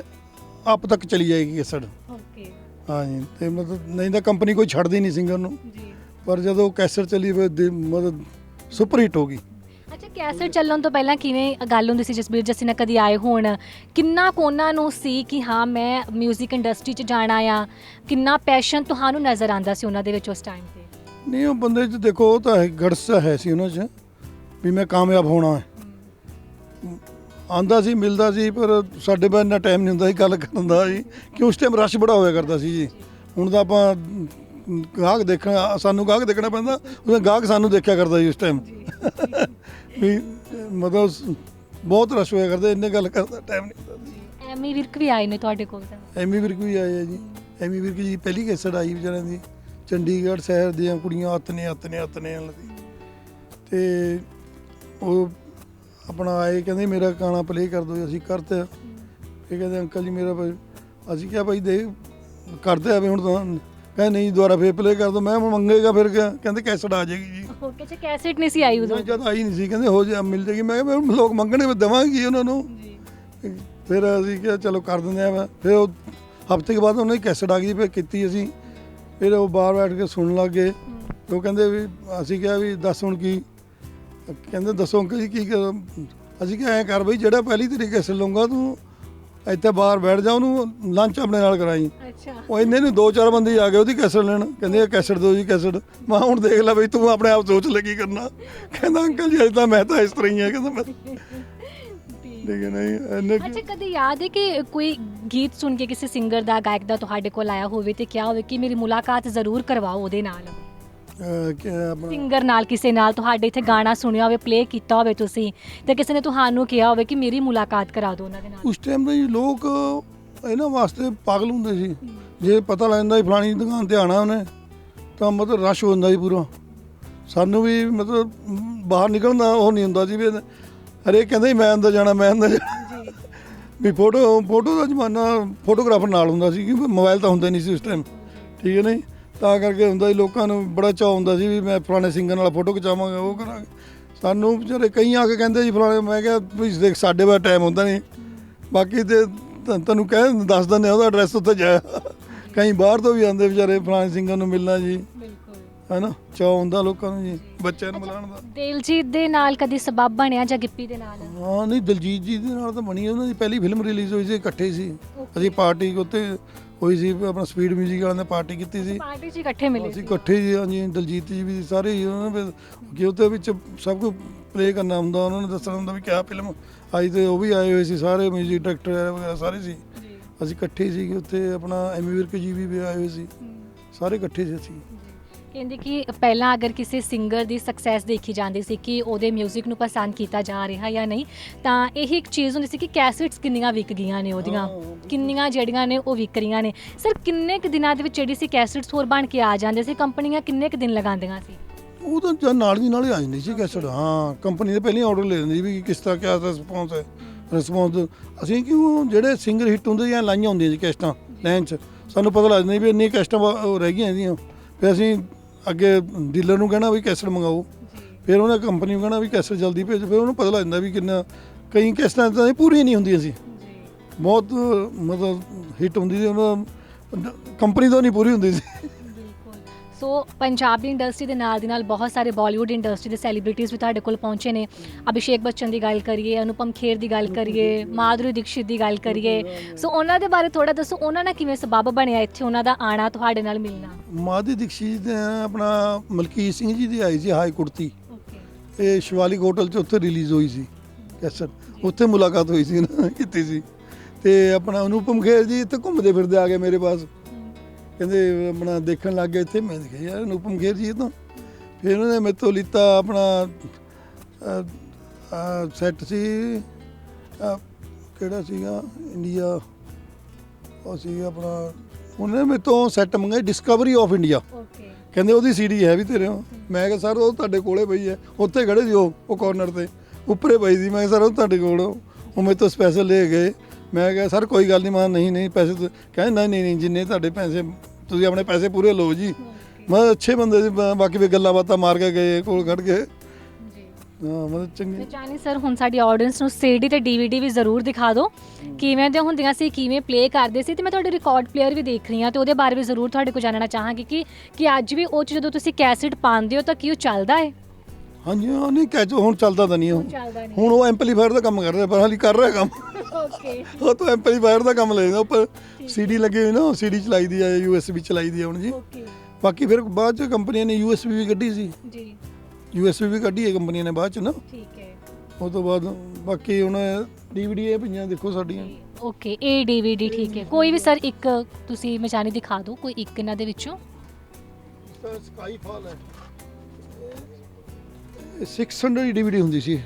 ਆਪ ਤੱਕ ਚਲੀ ਜਾਏਗੀ ਕੈਸਟ ਓਕੇ ਹਾਂਜੀ ਤੇ ਮਤਲਬ ਨਹੀਂ ਤਾਂ ਕੰਪਨੀ ਕੋਈ ਛੱਡਦੀ ਨਹੀਂ ਸਿੰਗਰ ਨੂੰ ਜੀ। ਪਰ ਜਦੋਂ ਕੈਸਟ ਚੱਲੀ ਫਿਰ ਮਤਲਬ ਸੁਪਰ ਹਿੱਟ ਹੋ ਗਈ। ਅੱਛਾ ਕੈਸੇਟ ਚੱਲਣ ਤੋਂ ਪਹਿਲਾਂ ਕਿਵੇਂ ਗੱਲ ਹੁੰਦੀ ਸੀ ਜਸਬੀਰ? ਜੱਸੀ ਨਾਲ ਕਦੀ ਆਏ ਹੋਣ? ਕਿੰਨਾ ਕੋਨਾ ਨੂੰ ਸੀ ਕਿ ਹਾਂ ਮੈਂ 뮤직 ਇੰਡਸਟਰੀ 'ਚ ਜਾਣਾ ਆ? ਕਿੰਨਾ ਪੈਸ਼ਨ ਤੁਹਾਨੂੰ ਨਜ਼ਰ ਆਂਦਾ ਸੀ ਉਹਨਾਂ ਦੇ ਵਿੱਚ ਉਸ ਟਾਈਮ ਤੇ? ਨਹੀਂ ਉਹ ਬੰਦੇ 'ਚ ਦੇਖੋ ਉਹ ਤਾਂ ਗੜਸ ਹੈ ਸੀ ਉਹਨਾਂ 'ਚ ਵੀ ਮੈਂ ਕਾਮਯਾਬ ਹੋਣਾ ਹੈ। ਆਂਦਾ ਸੀ ਮਿਲਦਾ ਸੀ ਪਰ ਸਾਡੇ ਕੋਲ ਇੰਨਾ ਟਾਈਮ ਨਹੀਂ ਹੁੰਦਾ ਸੀ ਗੱਲ ਕਰਨ ਦਾ ਜੀ ਕਿ ਉਸ ਟਾਈਮ ਰਸ਼ ਬੜਾ ਹੋਇਆ ਕਰਦਾ ਸੀ ਜੀ। ਹੁਣ ਤਾਂ ਆਪਾਂ ਗਾਹਕ ਦੇਖਣਾ ਸਾਨੂੰ ਗਾਹਕ ਦੇਖਣਾ ਪੈਂਦਾ ਉਹਦਾ ਗਾਹਕ ਸਾਨੂੰ ਦੇਖਿਆ ਕਰਦਾ ਜੀ ਉਸ ਟਾਈਮ ਵੀ ਮਤਲਬ ਬਹੁਤ ਰਸ਼ ਹੋਇਆ ਕਰਦੇ ਇੰਨੇ ਗੱਲ ਕਰਦਾ ਟਾਈਮ ਨਹੀਂ ਹੁੰਦਾ। ਐਮੀ ਵਿਰਕ ਵੀ ਆਏ ਨੇ ਤੁਹਾਡੇ ਕੋਲ ਤਾਂ? ਐਮੀ ਵਿਰਕ ਵੀ ਆਏ ਆ ਜੀ। ਐਮੀ ਵਿਰਕ ਜੀ ਪਹਿਲੀ ਕੈਸਟ ਆਈ ਵਿਚਾਰਿਆਂ ਦੀ ਚੰਡੀਗੜ੍ਹ ਸ਼ਹਿਰ ਦੀਆਂ ਕੁੜੀਆਂ ਹੱਥ ਨੇ ਹੱਥ ਨੇ ਹੱਥ ਨੇ ਵਾਲੀ ਤੇ ਉਹ ਆਪਣਾ ਆਏ ਕਹਿੰਦੇ ਮੇਰਾ ਗਾਣਾ ਪਲੇ ਕਰ ਦਿਓ ਅਸੀਂ ਕਰਤੇ ਇਹ ਕਹਿੰਦੇ ਅੰਕਲ ਜੀ ਮੇਰਾ ਅਸੀਂ ਕਿਹਾ ਭਾਈ ਦੇ ਕਰਦੇ ਆ ਵੀ ਹੁਣ ਤਾਂ ਕਹਿੰਦੇ ਨਹੀਂ ਦੁਬਾਰਾ ਫੇਰ ਪਲੇ ਕਰ ਦਿਓ ਮੈਂ ਕਿਹਾ ਮੰਗੇਗਾ ਫਿਰ ਕਿਆ? ਕਹਿੰਦੇ ਕੈਸਟ ਆ ਜਾਏਗੀ ਜੀ। ਓਕੇ ਚ ਕੈਸੇਟ ਨਹੀਂ ਸੀ ਆਈ ਉਦੋਂ? ਮੈਂ ਜਦ ਆਈ ਨਹੀਂ ਸੀ ਕਹਿੰਦੇ ਹੋ ਜਾ ਮਿਲ ਜਾਏਗੀ। ਮੈਂ ਕਿਹਾ ਫਿਰ ਲੋਕ ਮੰਗਣੇ ਮੈਂ ਦੇਵਾਂਗੀ ਉਹਨਾਂ ਨੂੰ। ਜੀ। ਫਿਰ ਅਸੀਂ ਕਿਹਾ ਚਲੋ ਕਰ ਦਿੰਦੇ ਆ ਫਿਰ ਉਹ ਹਫ਼ਤੇ ਕੇ ਬਾਅਦ ਉਹਨਾਂ ਦੀ ਕੈਸਟ ਆ ਗਈ ਫਿਰ ਕੀਤੀ ਅਸੀਂ। ਫਿਰ ਉਹ ਬਾਹਰ ਬੈਠ ਕੇ ਸੁਣਨ ਲੱਗ ਗਏ। ਤੇ ਉਹ ਕਹਿੰਦੇ ਵੀ ਅਸੀਂ ਕਿਹਾ ਵੀ ਦੱਸ ਹੁਣ ਕੀ? ਕਹਿੰਦੇ ਦੱਸੋ ਅੰਕਲ ਜੀ ਕੀ ਕਰਾਂ? ਅਸੀਂ ਕਿਹਾ ਐਂ ਕਰ ਬਈ ਜਿਹੜਾ ਪਹਿਲੀ ਤੇਰੀ ਕੈਸਟ ਲਊਂਗਾ ਤੂੰ ਇੱਥੇ ਬਾਹਰ ਬੈਠ ਜਾ ਉਹਨੂੰ ਲੰਚ ਆਪਣੇ ਨਾਲ ਕਰਾਈ। ਅੱਛਾ। ਉਹ ਇੰਨੇ ਨੂੰ ਦੋ ਚਾਰ ਬੰਦੇ ਆ ਗਏ ਉਹਦੀ ਕੈਸਟ ਲੈਣ। ਕਹਿੰਦੇ ਕੈਸਟ ਦਿਓ ਜੀ ਕੈਸਟ। ਮੈਂ ਹੁਣ ਦੇਖ ਲੈ ਬਈ ਤੂੰ ਆਪਣੇ ਆਪ ਸੋਚ ਲੈ ਕੀ ਕਰਨਾ। ਕਹਿੰਦਾ ਅੰਕਲ ਜੀ ਅਜੇ ਤਾਂ ਮੈਂ ਤਾਂ ਇਸ ਤਰ੍ਹਾਂ ਹੀ ਆ ਕਹਿੰਦਾ ਮੈਂ ਠੀਕ। ਹੈ ਨਹੀਂ ਇੰਨੇ ਅੱਛਾ ਕਦੇ ਯਾਦ ਹੈ ਕਿ ਕੋਈ ਗੀਤ ਸੁਣ ਕੇ ਕਿਸੇ ਸਿੰਗਰ ਦਾ ਗਾਇਕ ਦਾ ਤੁਹਾਡੇ ਕੋਲ ਆਇਆ ਹੋਵੇ ਤੇ ਕਿਹਾ ਹੋਵੇ ਕਿ ਮੇਰੀ ਮੁਲਾਕਾਤ ਜ਼ਰੂਰ ਕਰਵਾਓ ਉਹਦੇ ਨਾਲ? ਆਪਣਾ ਸਿੰਗਰ ਨਾਲ ਕਿਸੇ ਨਾਲ ਤੁਹਾਡੇ ਇੱਥੇ ਗਾਣਾ ਸੁਣਿਆ ਹੋਵੇ ਪਲੇ ਕੀਤਾ ਹੋਵੇ ਤੁਸੀਂ ਤੇ ਕਿਸੇ ਨੇ ਤੁਹਾਨੂੰ ਕਿਹਾ ਹੋਵੇ ਕਿ ਮੇਰੀ ਮੁਲਾਕਾਤ ਕਰਾ ਦਿਓ ਉਹਨਾਂ ਦੇ ਨਾਲ? ਉਸ ਟਾਈਮ ਦੇ ਜੀ ਲੋਕ ਇਹਨਾਂ ਵਾਸਤੇ ਪਾਗਲ ਹੁੰਦੇ ਸੀ। ਜੇ ਪਤਾ ਲੱਗਦਾ ਸੀ ਫਲਾਣੀ ਦੁਕਾਨ ਤੇ ਆਣਾ ਉਹਨੇ ਤਾਂ ਮਤਲਬ ਰਸ਼ ਹੋ ਜਾਂਦਾ ਸੀ ਪੂਰਾ। ਸਾਨੂੰ ਵੀ ਮਤਲਬ ਬਾਹਰ ਨਿਕਲਣ ਉਹ ਨਹੀਂ ਹੁੰਦਾ ਸੀ ਵੀ ਹਰੇਕ ਕਹਿੰਦਾ ਸੀ ਮੈਂ ਅੰਦਰ ਜਾਣਾ ਮੈਂ ਅੰਦਰ ਜਾਣਾ। ਜੀ। ਵੀ ਫੋਟੋ ਫੋਟੋ ਦਾ ਜ਼ਮਾਨਾ ਫੋਟੋਗ੍ਰਾਫਰ ਨਾਲ ਹੁੰਦਾ ਸੀ ਕਿਉਂਕਿ ਮੋਬਾਈਲ ਤਾਂ ਹੁੰਦਾ ਨਹੀਂ ਸੀ ਉਸ ਟਾਈਮ ਠੀਕ ਹੈ ਨਹੀਂ? ਤਾਂ ਕਰਕੇ ਹੁੰਦਾ ਸੀ ਲੋਕਾਂ ਨੂੰ ਬੜਾ ਚਾਅ ਹੁੰਦਾ ਸੀ ਵੀ ਮੈਂ ਫਲਾਣੇ ਸਿੰਗਰ ਨਾਲ ਫੋਟੋ ਖਿਚਾਵਾਂਗਾ ਉਹ ਕਰਾਂਗੇ ਸਾਨੂੰ ਵਿਚਾਰੇ ਕਈ ਆ ਕੇ ਕਹਿੰਦੇ ਜੀ ਫਲਾਣੇ ਮੈਂ ਕਿਹਾ ਵੀ ਦੇਖ ਸਾਡੇ ਬਾਰ ਟਾਈਮ ਹੁੰਦਾ ਨਹੀਂ। ਬਾਕੀ ਤੇ ਤ- ਤੈਨੂੰ ਕਹਿ ਦੱਸ ਦਿੰਦੇ ਆ ਉਹਦਾ ਐਡਰੈਸ ਉੱਤੇ ਜਾ। ਕਈ ਬਾਹਰ ਤੋਂ ਵੀ ਆਉਂਦੇ ਵਿਚਾਰੇ ਫਲਾਣੇ ਸਿੰਗਰ ਨੂੰ ਮਿਲਣਾ ਜੀ। ਹੈਨਾ? ਚਾਅ ਹੁੰਦਾ ਲੋਕਾਂ ਨੂੰ ਜੀ ਬੱਚਿਆਂ ਨੂੰ ਮਿਲਾਉਣ ਦਾ। ਦਿਲਜੀਤ ਦੇ ਨਾਲ ਕਦੀ ਸਬਬ ਬਣਿਆ ਜਾਂ ਗਿੱਪੀ ਦੇ ਨਾਲ? ਹਾਂ ਨਹੀਂ ਦਿਲਜੀਤ ਜੀ ਦੇ ਨਾਲ ਤਾਂ ਬਣੀ ਉਹਨਾਂ ਦੀ ਪਹਿਲੀ ਫਿਲਮ ਰਿਲੀਜ਼ ਹੋਈ ਸੀ ਇਕੱਠੇ ਸੀ. ਅਸੀਂ ਪਾਰਟੀ ਉੱਤੇ ਹੋਈ ਸੀ ਆਪਣਾ ਸਪੀਡ 뮤직 ਵਾਲਿਆਂ ਨੇ ਪਾਰਟੀ ਕੀਤੀ ਸੀ ਪਾਰਟੀ 'ਚ ਇਕੱਠੇ ਮਿਲੇ ਅਸੀਂ ਸੀ ਇਕੱਠੇ ਹੀ ਹਾਂਜੀ ਦਲਜੀਤ ਜੀ ਵੀ ਸਾਰੇ ਹੀ ਉਹਨਾਂ ਨੇ ਫਿਰ- ਕਿ ਉਹਦੇ ਵਿੱਚ ਸਭ ਕੁਝ ਪਲੇ ਕਰਨਾ ਹੁੰਦਾ ਉਹਨਾਂ ਨੇ ਦੱਸਣਾ ਹੁੰਦਾ ਵੀ ਕਿਆ ਫਿਲਮ ਆਈ ਤੇ ਉਹ ਵੀ ਆਏ ਹੋਏ ਸੀ ਸਾਰੇ 뮤직 ਡਾਇਰੈਕਟਰ ਵਗੈਰਾ ਸਾਰੇ ਸੀ ਜੀ ਅਸੀਂ ਇਕੱਠੇ ਹੀ ਸੀਗੇ ਉੱਥੇ ਆਪਣਾ ਐਮੀ ਵਿਰਕ ਜੀ ਵੀ ਆਏ ਹੋਏ ਸੀ ਸਾਰੇ ਇਕੱਠੇ ਸੀ ਅਸੀਂ ਕਹਿੰਦੇ ਕਿ ਪਹਿਲਾਂ ਅਗਰ ਕਿਸੇ ਸਿੰਗਰ ਦੀ ਸਕਸੈਸ ਦੇਖੀ ਜਾਂਦੀ ਸੀ ਕਿ ਉਹਦੇ 뮤직 ਨੂੰ ਪਸੰਦ ਕੀਤਾ ਜਾ ਰਿਹਾ ਜਾਂ ਨਹੀਂ ਤਾਂ ਇਹ ਇੱਕ ਚੀਜ਼ ਹੁੰਦੀ ਸੀ ਕਿ ਕੈਸੇਟਸ ਕਿੰਨੀਆਂ ਵਿਕ ਗਈਆਂ ਨੇ ਉਹਦੀਆਂ। ਕਿੰਨੀਆਂ ਜਿਹੜੀਆਂ ਨੇ ਉਹ ਵਿਕ ਰਹੀਆਂ ਨੇ। ਸਰ ਕਿੰਨੇ ਕੁ ਦਿਨਾਂ ਦੇ ਵਿੱਚ ਜਿਹੜੀ ਸੀ ਕੈਸੇਟਸ ਹੋਰ ਬਣ ਕੇ ਆ ਜਾਂਦੇ ਸੀ? ਕੰਪਨੀਆਂ ਕਿੰਨੇ ਕੁ ਦਿਨ ਲਗਾਉਂਦੀਆਂ ਸੀ? ਉਹ ਤਾਂ ਨਾਲ ਦੀ ਨਾਲ ਹੀ ਆ ਜਾਂਦੀ ਸੀ ਕੈਸਟ ਹਾਂ ਕੰਪਨੀ ਦੇ ਪਹਿਲਾਂ ਆਰਡਰ ਲੈ ਲੈਂਦੀ ਸੀ ਵੀ ਕਿਸ ਤਰ੍ਹਾਂ ਕਿਆ ਰਿਸਪੌਂਸ ਹੈ। ਰਿਸਪੌਂਸ ਅਸੀਂ ਕਿਉਂ ਜਿਹੜੇ ਸਿੰਗਰ ਹਿੱਟ ਹੁੰਦੇ ਜਾਂ ਲਾਈਆਂ ਹੁੰਦੀਆਂ ਸੀ ਕੈਸਟਾਂ ਲਾਈਨ 'ਚ ਸਾਨੂੰ ਪਤਾ ਲੱਗ ਜਾਂਦਾ ਵੀ ਇੰਨੀਆਂ ਕੈਸਟਾਂ ਰਹਿ ਗਈਆਂ ਇਹਦੀਆਂ। ਫਿਰ ਅਸੀਂ ਅੱਗੇ ਡੀਲਰ ਨੂੰ ਕਹਿਣਾ ਵੀ ਕੈਸਟ ਮੰਗਾਓ। ਫਿਰ ਉਹਨੇ ਕੰਪਨੀ ਨੂੰ ਕਹਿਣਾ ਵੀ ਕੈਸਟ ਜਲਦੀ ਭੇਜ ਫਿਰ ਉਹਨੂੰ ਪਤਾ ਲੱਗ ਜਾਂਦਾ ਵੀ ਕਿੰਨਾ ਕਈ ਕੈਸਟਾਂ ਤਾਂ ਪੂਰੀਆਂ ਨਹੀਂ ਹੁੰਦੀਆਂ ਸੀ। ਬਹੁਤ ਮਤਲਬ ਹਿੱਟ ਹੁੰਦੀ ਸੀ ਉਹਨਾਂ ਕੰਪਨੀ ਤੋਂ ਨਹੀਂ ਪੂਰੀ ਹੁੰਦੀ ਸੀ। ਸੋ ਪੰਜਾਬੀ ਇੰਡਸਟਰੀ ਦੇ ਨਾਲ ਦੀ ਨਾਲ ਬਹੁਤ ਸਾਰੇ ਬਾਲੀਵੁੱਡ ਇੰਡਸਟਰੀ ਦੇ ਸੈਲੀਬ੍ਰਿਟੀਜ਼ ਵੀ ਤੁਹਾਡੇ ਕੋਲ ਪਹੁੰਚੇ ਨੇ। ਅਭਿਸ਼ੇਕ ਬੱਚਨ ਦੀ ਗੱਲ ਕਰੀਏ ਅਨੁਪਮ ਖੇਰ ਦੀ ਗੱਲ ਕਰੀਏ ਮਾਧੁਰੀ ਦੀਕਸ਼ਿਤ ਦੀ ਗੱਲ ਕਰੀਏ। ਸੋ ਉਹਨਾਂ ਦੇ ਬਾਰੇ ਥੋੜਾ ਦੱਸੋ ਉਹਨਾਂ ਨਾਲ ਕਿਵੇਂ ਸਬਬ ਬਣਿਆ ਇੱਥੇ? ਉਹਨਾਂ ਦਾ ਆਣਾ ਤੁਹਾਡੇ ਨਾਲ ਮਿਲਣਾ। ਮਾਦੀ ਦੀਕਸ਼ਿਤ ਆਪਣਾ ਮਲਕੀਤ ਸਿੰਘ ਜੀ ਦੀ ਆਈ ਸੀ ਹਾਈ ਕੁੜਤੀ ਓਕੇ ਇਹ ਸ਼ਿਵਾਲਿਕ ਹੋਟਲ 'ਚ ਉੱਥੇ ਰਿਲੀਜ਼ ਹੋਈ ਸੀ। ਕੈਸਟ ਉੱਥੇ ਮੁਲਾਕਾਤ ਹੋਈ ਸੀ ਨਾ ਕੀਤੀ ਸੀ। ਤੇ ਆਪਣਾ ਅਨੁਪਮ ਖੇਰ ਜੀ ਇੱਥੇ ਘੁੰਮਦੇ ਫਿਰਦੇ ਆ ਗਏ ਮੇਰੇ ਪਾਸ। ਕਹਿੰਦੇ ਆਪਣਾ ਦੇਖਣ ਲੱਗ ਗਏ ਇੱਥੇ। ਮੈਂ ਦੇਖਿਆ ਯਾਰ ਅਨੁਪਮ ਖੇਰ ਜੀ ਇਹ ਤਾਂ? ਫਿਰ ਉਹਨੇ ਮੇਰੇ ਤੋਂ ਲਿੱਤਾ ਆਪਣਾ ਸੈੱਟ ਸੀ ਕਿਹੜਾ ਸੀਗਾ? ਇੰਡੀਆ। ਉਹ ਸੀ ਆਪਣਾ ਉਹਨੇ ਮੇਰੇ ਤੋਂ ਸੈੱਟ ਮੰਗਾਇਆ ਡਿਸਕਵਰੀ ਆਫ ਇੰਡੀਆ ਓਕੇ ਕਹਿੰਦੇ ਉਹਦੀ ਸੀਡੀ ਹੈ ਵੀ ਤੇਰੇ ਕੋਲ। ਮੈਂ ਕਿਹਾ ਸਰ ਉਹ ਤੁਹਾਡੇ ਕੋਲੇ ਪਈ ਹੈ। ਉੱਥੇ ਖੜੇ ਸੀ ਉਹ ਉਹ ਕਾਰਨਰ ਤੇ। ਉੱਪਰੇ ਪਈ ਸੀ। ਮੈਂ ਕਿਹਾ ਸਰ ਉਹ ਤੁਹਾਡੇ ਕੋਲ ਉਹ ਮੇਰੇ ਤੋਂ ਸਪੈਸ਼ਲ ਲੈ ਗਏ। ਮੈਂ ਕਿਹਾ ਸਰ ਕੋਈ ਗੱਲ ਨਹੀਂ ਮੈਂ ਨਹੀਂ ਨਹੀਂ ਪੈਸੇ ਕਹਿੰਦੇ ਨਹੀਂ ਨਹੀਂ ਜਿੰਨੇ ਤੁਹਾਡੇ ਪੈਸੇ ਤੁਸੀਂ ਆਪਣੇ ਪੈਸੇ ਪੂਰੇ ਲਓ ਜੀ। ਮੈਂ ਅੱਛੇ ਬੰਦੇ ਸੀ ਬਾਕੀ ਵੀ ਗੱਲਾਂ ਬਾਤਾਂ ਮਾਰ ਕੇ ਗਏ ਕੋਲ ਖੜ ਕੇ। ਜੀ। ਹਾਂ ਮਤਲਬ ਚੰਗੇ ਚਾਨੀ ਸਰ ਹੁਣ ਸਾਡੀ ਆਡੀਅנס ਨੂੰ ਸੀਡੀ ਤੇ ਡੀਵੀਡੀ ਵੀ ਜ਼ਰੂਰ ਦਿਖਾ ਦਿਓ। ਕਿਵੇਂ ਦੇ ਹੁੰਦੀਆਂ ਸੀ ਕਿਵੇਂ ਪਲੇ ਕਰਦੇ ਸੀ ਤੇ ਮੈਂ ਤੁਹਾਡੇ ਰਿਕਾਰਡ ਪਲੇਅਰ ਵੀ ਦੇਖ ਰਹੀ ਹਾਂ ਤੇ ਉਹਦੇ ਬਾਰੇ ਵੀ ਜ਼ਰੂਰ ਤੁਹਾਡੇ ਕੋਲ ਜਾਣਨਾ ਚਾਹਾਂਗੀ ਕਿ ਕਿ ਅੱਜ ਵੀ ਉਹ 'ਚ ਜਦੋਂ ਤੁਸੀਂ ਕੈਸੇਟ ਪਾਉਂਦੇ ਹੋ ਤਾਂ ਕੀ ਉਹ ਚੱਲਦਾ ਹੈ ਹਾਂਜੀ ਹਾਂ ਨਹੀਂ ਕਹਿ ਹੁਣ ਚੱਲਦਾ ਤਾਂ ਨਹੀਂ ਉਹ। ਚੱਲਦਾ ਹੁਣ ਉਹ ਐਂਪਲੀਫਾਇਰ ਦਾ ਕੰਮ ਕਰ ਰਿਹਾ ਪਰ ਹਾਲੀ ਕਰ ਰਿਹਾ ਕੰਮ। ਓਕੇ। ਉਹ ਤਾਂ ਐਂਪਲੀਫਾਇਰ ਦਾ ਕੰਮ ਲੈ ਜਾਂਦਾ ਉੱਪਰ ਸੀਡੀ ਲੱਗੇ ਹੋਈ ਨਾ ਸੀਡੀ ਚਲਾਈ ਦੀ ਹੈ ਯੂਐਸਬੀ ਚਲਾਈ ਦੀ ਹੈ ਹੁਣ ਜੀ। ਓਕੇ। ਬਾਕੀ ਫਿਰ ਬਾਅਦ ਚ ਕੰਪਨੀਆਂ ਨੇ ਯੂਐਸਬੀ ਵੀ ਕੱਢੀ ਸੀ। ਜੀ। ਯੂਐਸਬੀ ਵੀ ਕੱਢੀ ਹੈ ਕੰਪਨੀਆਂ ਨੇ ਬਾਅਦ ਚ ਨਾ। ਠੀਕ ਹੈ। ਉਹ ਤੋਂ ਬਾਅਦ ਬਾਕੀ ਹੁਣ ਡੀਵੀਡੀ ਇਹ ਪਈਆਂ ਦੇਖੋ ਸਾਡੀਆਂ। ਓਕੇ ਇਹ ਡੀਵੀਡੀ ਠੀਕ ਹੈ। ਕੋਈ ਵੀ ਸਰ ਇੱਕ ਤੁਸੀਂ ਮਚਾਨੀ ਦਿਖਾ ਦਿਓ ਕੋਈ ਇੱਕ ਇਹਨਾਂ ਦੇ ਵਿੱਚੋਂ। ਤਾਂ ਸਕਾਈ ਫਾਲ ਹੈ। 600 ਦੀ ਡੀਵੀਡੀ ਹੁੰਦੀ ਸੀ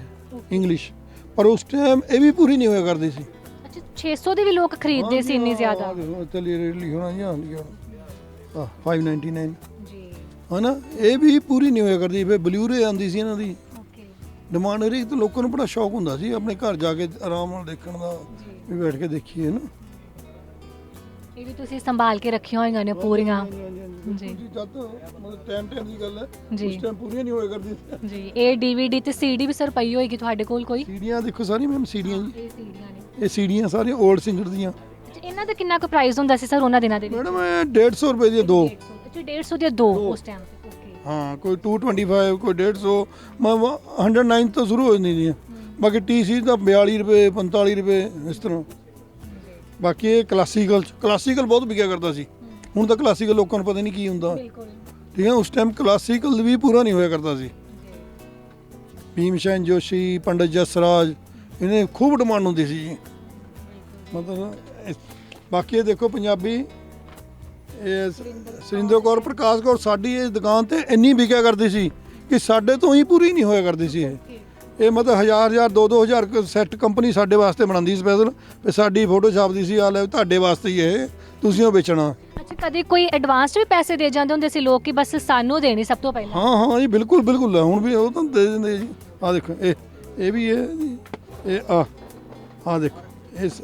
ਇੰਗਲਿਸ਼ ਪਰ ਉਸ ਟਾਈਮ ਇਹ ਵੀ ਪੂਰੀ ਨਹੀਂ ਹੋਇਆ ਕਰਦੀ ਸੀ। ਅੱਛਾ 600 ਦੇ ਵੀ ਲੋਕ ਖਰੀਦਦੇ ਸੀ ਇੰਨੀ ਜ਼ਿਆਦਾ? ਚਲੀ ਰੇਲੀ ਹੋਣਾ ਜਾਂ ਹੁੰਦੀ ਆ 599 ਜੀ। ਹਨਾ? ਇਹ ਵੀ ਪੂਰੀ ਨਹੀਂ ਹੋਇਆ ਕਰਦੀ। ਫਿਰ ਬਲੂਰੇ ਆਉਂਦੀ ਸੀ ਇਹਨਾਂ ਦੀ। ਓਕੇ ਡਿਮਾਂਡ ਹਰੇਕ ਤੋਂ ਲੋਕਾਂ ਨੂੰ ਬੜਾ ਸ਼ੌਕ ਹੁੰਦਾ ਸੀ ਆਪਣੇ ਘਰ ਜਾ ਕੇ ਆਰਾਮ ਨਾਲ ਦੇਖਣ ਦਾ ਵੀ ਬੈਠ ਕੇ ਦੇਖੀਏ ਨਾ ਇਹ ਵੀ ਤੁਸੀਂ ਸੰਭਾਲ ਕੇ ਰੱਖੀਆਂ ਹੋਈਆਂ ਨੇ ਪੂਰੀਆਂ। ਜੀ। ਜੀ ਜਦ ਮਤਲਬ ਟਾਈਮ ਟਾਈਮ ਦੀ ਗੱਲ ਹੈ। ਉਸ ਟਾਈਮ ਪੂਰੀਆਂ ਨਹੀਂ ਹੋਇਆ ਕਰਦੀ ਜੀ ਇਹ ਡੀਵੀਡੀ ਤੇ ਸੀਡੀ ਵੀ ਸਰ ਪਈ ਹੋਏਗੀ ਤੁਹਾਡੇ ਕੋਲ ਕੋਈ? ਸੀੜੀਆਂ ਦੇਖੋ ਸਾਰੀ ਮੈਮ ਸੀੜੀਆਂ ਜੀ। ਇਹ ਸੀਡੀਆਂ ਨੇ। ਇਹ ਸੀੜੀਆਂ ਸਾਰੀਆਂ 올ਡ ਸਿੰਗਰ ਦੀਆਂ ਇਹਨਾਂ ਦਾ ਕਿੰਨਾ ਕੁ ਪ੍ਰਾਈਸ ਹੁੰਦਾ ਸੀ ਸਰ ਉਹਨਾਂ ਦਿਨਾਂ ਦੇ ਵਿੱਚ? ਮੈਡਮ ਇਹ 150 ਰੁਪਏ ਦੀਆਂ ਦੋ। 150 ਅੱਛਾ 150 ਦੀਆਂ ਦੋ ਉਸ ਟਾਈਮ ਤੇ। ਓਕੇ ਹਾਂ ਕੋਈ 225 ਕੋਈ 150 ਮੈਂ 109 ਤੋਂ ਸ਼ੁਰੂ ਹੋ ਜਾਂਦੀ ਦੀਆਂ ਬਾਕੀ ਟੀ ਸੀ ਤਾਂ 42 ਰੁਪਏ 45 ਰੁਪਏ ਇਸ ਤਰ੍ਹਾਂ। ਬਾਕੀ ਇਹ ਕਲਾਸੀਕਲ ਕਲਾਸੀਕਲ ਬਹੁਤ ਵਿਕਿਆ ਕਰਦਾ ਸੀ। ਹੁਣ ਤਾਂ ਕਲਾਸੀਕਲ ਲੋਕਾਂ ਨੂੰ ਪਤਾ ਨਹੀਂ ਕੀ ਹੁੰਦਾ। ਬਿਲਕੁਲ। ਠੀਕ ਹੈ ਉਸ ਟਾਈਮ ਕਲਾਸੀਕਲ ਵੀ ਪੂਰਾ ਨਹੀਂ ਹੋਇਆ ਕਰਦਾ ਸੀ। ਭੀਮ ਸੈਨ ਜੋਸ਼ੀ ਪੰਡਤ ਜਸਰਾਜ ਇਹਨੇ ਖੂਬ ਡਿਮਾਂਡ ਹੁੰਦੀ ਸੀ ਜੀ। ਮਤਲਬ ਬਾਕੀ ਇਹ ਦੇਖੋ ਪੰਜਾਬੀ ਇਹ ਸਰਿੰਦਰ ਕੌਰ ਪ੍ਰਕਾਸ਼ ਕੌਰ ਸਾਡੀ ਇਹ ਦੁਕਾਨ ਤੇ ਇੰਨੀ ਵਿਕਿਆ ਕਰਦੀ ਸੀ ਕਿ ਸਾਡੇ ਤੋਂ ਹੀ ਪੂਰੀ ਨਹੀਂ ਹੋਇਆ ਕਰਦੀ ਸੀ ਇਹ। ਇਹ ਮਤਲਬ ਹਜ਼ਾਰ ਹਜ਼ਾਰ ਦੋ ਦੋ ਹਜ਼ਾਰ ਸੈੱਟ ਕੰਪਨੀ ਸਾਡੇ ਵਾਸਤੇ ਬਣਾਉਂਦੀ ਸਪੈਸ਼ਲ ਤੇ ਸਾਡੀ ਫੋਟੋ ਛਾਪਦੀ ਸੀ ਆ ਲੈ ਤੁਹਾਡੇ ਵਾਸਤੇ ਹੀ ਇਹ। ਤੁਸੀਂ ਉਹ ਵੇਚਣਾ। ਅੱਛਾ ਕਦੇ ਕੋਈ ਐਡਵਾਂਸ ਵੀ ਪੈਸੇ ਦੇ ਜਾਂਦੇ ਹੁੰਦੇ ਸੀ ਲੋਕ ਕਿ ਬਸ ਸਾਨੂੰ ਦੇਣੇ ਸਭ ਤੋਂ ਪਹਿਲਾਂ? ਹਾਂ ਹਾਂ ਜੀ ਬਿਲਕੁਲ ਬਿਲਕੁਲ। ਹੁਣ ਵੀ ਉਹ ਤਾਂ ਦੇ ਦਿੰਦੇ ਜੀ। ਆ ਦੇਖੋ ਇਹ ਇਹ ਵੀ ਹੈ ਜੀ ਇਹ ਆ ਆ ਦੇਖੋ ਇਸ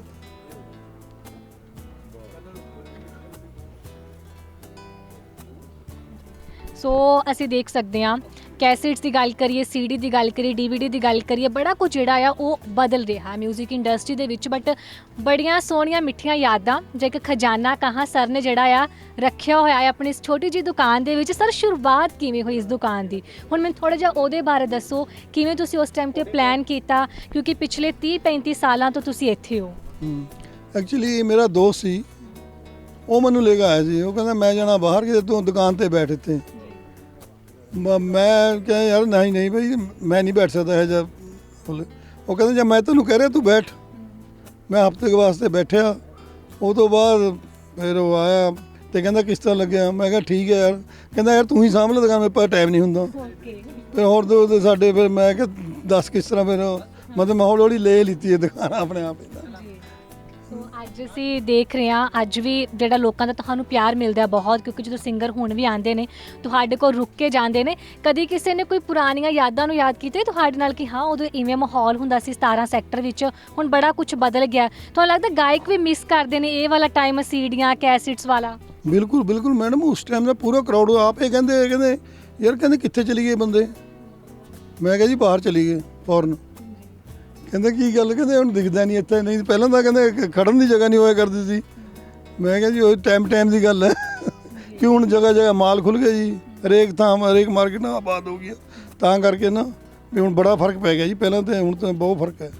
ਸੋ ਅਸੀਂ ਦੇਖ ਸਕਦੇ ਹਾਂ। ਕੈਸੇਟਸ ਦੀ ਗੱਲ ਕਰੀਏ ਸੀਡੀ ਦੀ ਗੱਲ ਕਰੀਏ ਡੀਵੀਡੀ ਦੀ ਗੱਲ ਕਰੀਏ, ਬੜਾ ਕੁਝ ਜਿਹੜਾ ਆ ਉਹ ਬਦਲ ਰਿਹਾ 뮤직 ਇੰਡਸਟਰੀ ਦੇ ਵਿੱਚ। ਬਟ ਬੜੀਆਂ ਸੋਹਣੀਆਂ ਮਿੱਠੀਆਂ ਯਾਦਾਂ, ਜੇ ਇੱਕ ਖਜ਼ਾਨਾ ਕਹਾਂ, ਸਰ ਨੇ ਜਿਹੜਾ ਆ ਰੱਖਿਆ ਹੋਇਆ ਹੈ ਆਪਣੀ ਇਸ ਛੋਟੀ ਜਿਹੀ ਦੁਕਾਨ ਦੇ ਵਿੱਚ। ਸਰ, ਸ਼ੁਰੂਆਤ ਕਿਵੇਂ ਹੋਈ ਇਸ ਦੁਕਾਨ ਦੀ? ਹੁਣ ਮੈਨੂੰ ਥੋੜਾ ਜਿਹਾ ਉਹਦੇ ਬਾਰੇ ਦੱਸੋ, ਕਿਵੇਂ ਤੁਸੀਂ ਉਸ ਟਾਈਮ ਤੇ ਪਲਾਨ ਕੀਤਾ? ਕਿਉਂਕਿ ਪਿਛਲੇ 30 35 ਸਾਲਾਂ ਤੋਂ ਤੁਸੀਂ ਇੱਥੇ ਹੋ। ਐਕਚੁਅਲੀ ਮੇਰਾ ਦੋਸਤ ਸੀ। ਉਹ ਮੈਨੂੰ ਲੈ ਕੇ ਆਇਆ ਸੀ। ਉਹ ਕਹਿੰਦਾ, ਮੈਂ ਜਾਣਾ ਬਾਹਰ, ਕਿਤੇ ਤੂੰ ਦੁਕਾਨ ਤੇ ਬੈਠ ਇੱਥੇ। ਮ- ਮੈਂ ਕਿਹਾ ਯਾਰ ਨਹੀਂ ਨਹੀਂ ਭਾਈ ਮੈਂ ਨਹੀਂ ਬੈਠ ਸਕਦਾ ਹੈ ਜਦ ਉਹ ਕਹਿੰਦਾ ਜੇ ਮੈਂ ਤੈਨੂੰ ਕਹਿ ਰਿਹਾ ਤੂੰ ਬੈਠ। ਮੈਂ ਹਫ਼ਤੇ ਵਾਸਤੇ ਬੈਠਿਆ। ਉਹ ਤੋਂ ਬਾਅਦ ਫਿਰ ਉਹ ਆਇਆ ਤੇ ਕਹਿੰਦਾ ਕਿਸ ਤਰ੍ਹਾਂ ਲੱਗਿਆ? ਮੈਂ ਕਿਹਾ ਠੀਕ ਹੈ ਯਾਰ। ਕਹਿੰਦਾ ਯਾਰ ਤੂੰ ਹੀ ਸਾਂਭ ਲੈ ਦੁਕਾਨ ਮੇਰੇ ਪਾਸ ਟਾਈਮ ਨਹੀਂ ਹੁੰਦਾ। ਓਕੇ ਫਿਰ ਹੋਰ ਦੋ ਸਾਡੇ ਫਿਰ ਮੈਂ ਕਿਹਾ ਦੱਸ ਕਿਸ ਤਰ੍ਹਾਂ ਫਿਰ ਉਹ- ਮਤਲਬ ਮੈਂ ਹੌਲੀ ਹੌਲੀ ਲੈ ਲਿੱਤੀ ਇਹ ਦੁਕਾਨ ਆਪਣੇ ਆਪ ਹੀ ਅੱਜ ਅਸੀਂ ਦੇਖ ਰਹੇ ਹਾਂ, ਅੱਜ ਵੀ ਜਿਹੜਾ ਲੋਕਾਂ ਦਾ ਤੁਹਾਨੂੰ ਪਿਆਰ ਮਿਲਦਾ ਹੈ ਬਹੁਤ, ਕਿਉਂਕਿ ਜਦੋਂ ਸਿੰਗਰ ਹੁਣ ਵੀ ਆਉਂਦੇ ਨੇ, ਤੁਹਾਡੇ ਕੋਲ ਰੁਕ ਕੇ ਜਾਂਦੇ ਨੇ, ਕਦੀ ਕਿਸੇ ਨੇ ਕੋਈ ਪੁਰਾਣੀਆਂ ਯਾਦਾਂ ਨੂੰ ਯਾਦ ਕੀਤਾ ਹੈ ਤੁਹਾਡੇ ਨਾਲ ਕਿ ਹਾਂ, ਉਦੋਂ ਇਵੇਂ ਮਾਹੌਲ ਹੁੰਦਾ ਸੀ 17 ਸੈਕਟਰ ਵਿੱਚ, ਹੁਣ ਬੜਾ ਕੁਝ ਬਦਲ ਗਿਆ। ਤੁਹਾਨੂੰ ਲੱਗਦਾ ਗਾਇਕ ਵੀ ਮਿਸ ਕਰਦੇ ਨੇ ਇਹ ਵਾਲਾ ਟਾਈਮ ਸੀਡੀਆਂ ਕੈਸੇਟਸ ਵਾਲਾ? ਬਿਲਕੁਲ ਬਿਲਕੁਲ ਮੈਡਮ ਉਸ ਟਾਈਮ ਦਾ ਪੂਰਾ ਕਰਾਊਡ ਆਪ ਇਹ ਕਹਿੰਦੇ ਕਹਿੰਦੇ, ਯਾਰ ਕਹਿੰਦੇ ਕਿੱਥੇ ਚਲੀ ਗਏ ਬੰਦੇ? ਮੈਂ ਕਿਹਾ ਜੀ ਬਾਹਰ ਚਲੀ ਗਏ ਫੌਰਨ ਕਹਿੰਦੇ ਕੀ ਗੱਲ? ਕਹਿੰਦੇ ਹੁਣ ਦਿਖਦਾ ਨਹੀਂ ਇੱਥੇ ਨਹੀਂ ਪਹਿਲਾਂ ਤਾਂ ਕਹਿੰਦੇ ਖੜਨ ਦੀ ਜਗ੍ਹਾ ਨਹੀਂ ਹੋਇਆ ਕਰਦੀ ਸੀ। ਮੈਂ ਕਿਹਾ ਜੀ ਉਹ ਟਾਈਮ ਟਾਈਮ ਦੀ ਗੱਲ ਹੈ। ਕਿ ਹੁਣ ਜਗ੍ਹਾ ਜਗ੍ਹਾ ਮਾਲ ਖੁੱਲ ਗਿਆ ਜੀ? ਹਰੇਕ ਥਾਂ ਹਰੇਕ ਮਾਰਕੀਟ ਨਾਲ ਆਬਾਦ ਹੋ ਗਈ ਤਾਂ ਕਰਕੇ ਨਾ ਵੀ ਹੁਣ ਬੜਾ ਫ਼ਰਕ ਪੈ ਗਿਆ ਜੀ। ਪਹਿਲਾਂ ਤੇ ਹੁਣ ਤਾਂ ਬਹੁਤ ਫ਼ਰਕ ਹੈ।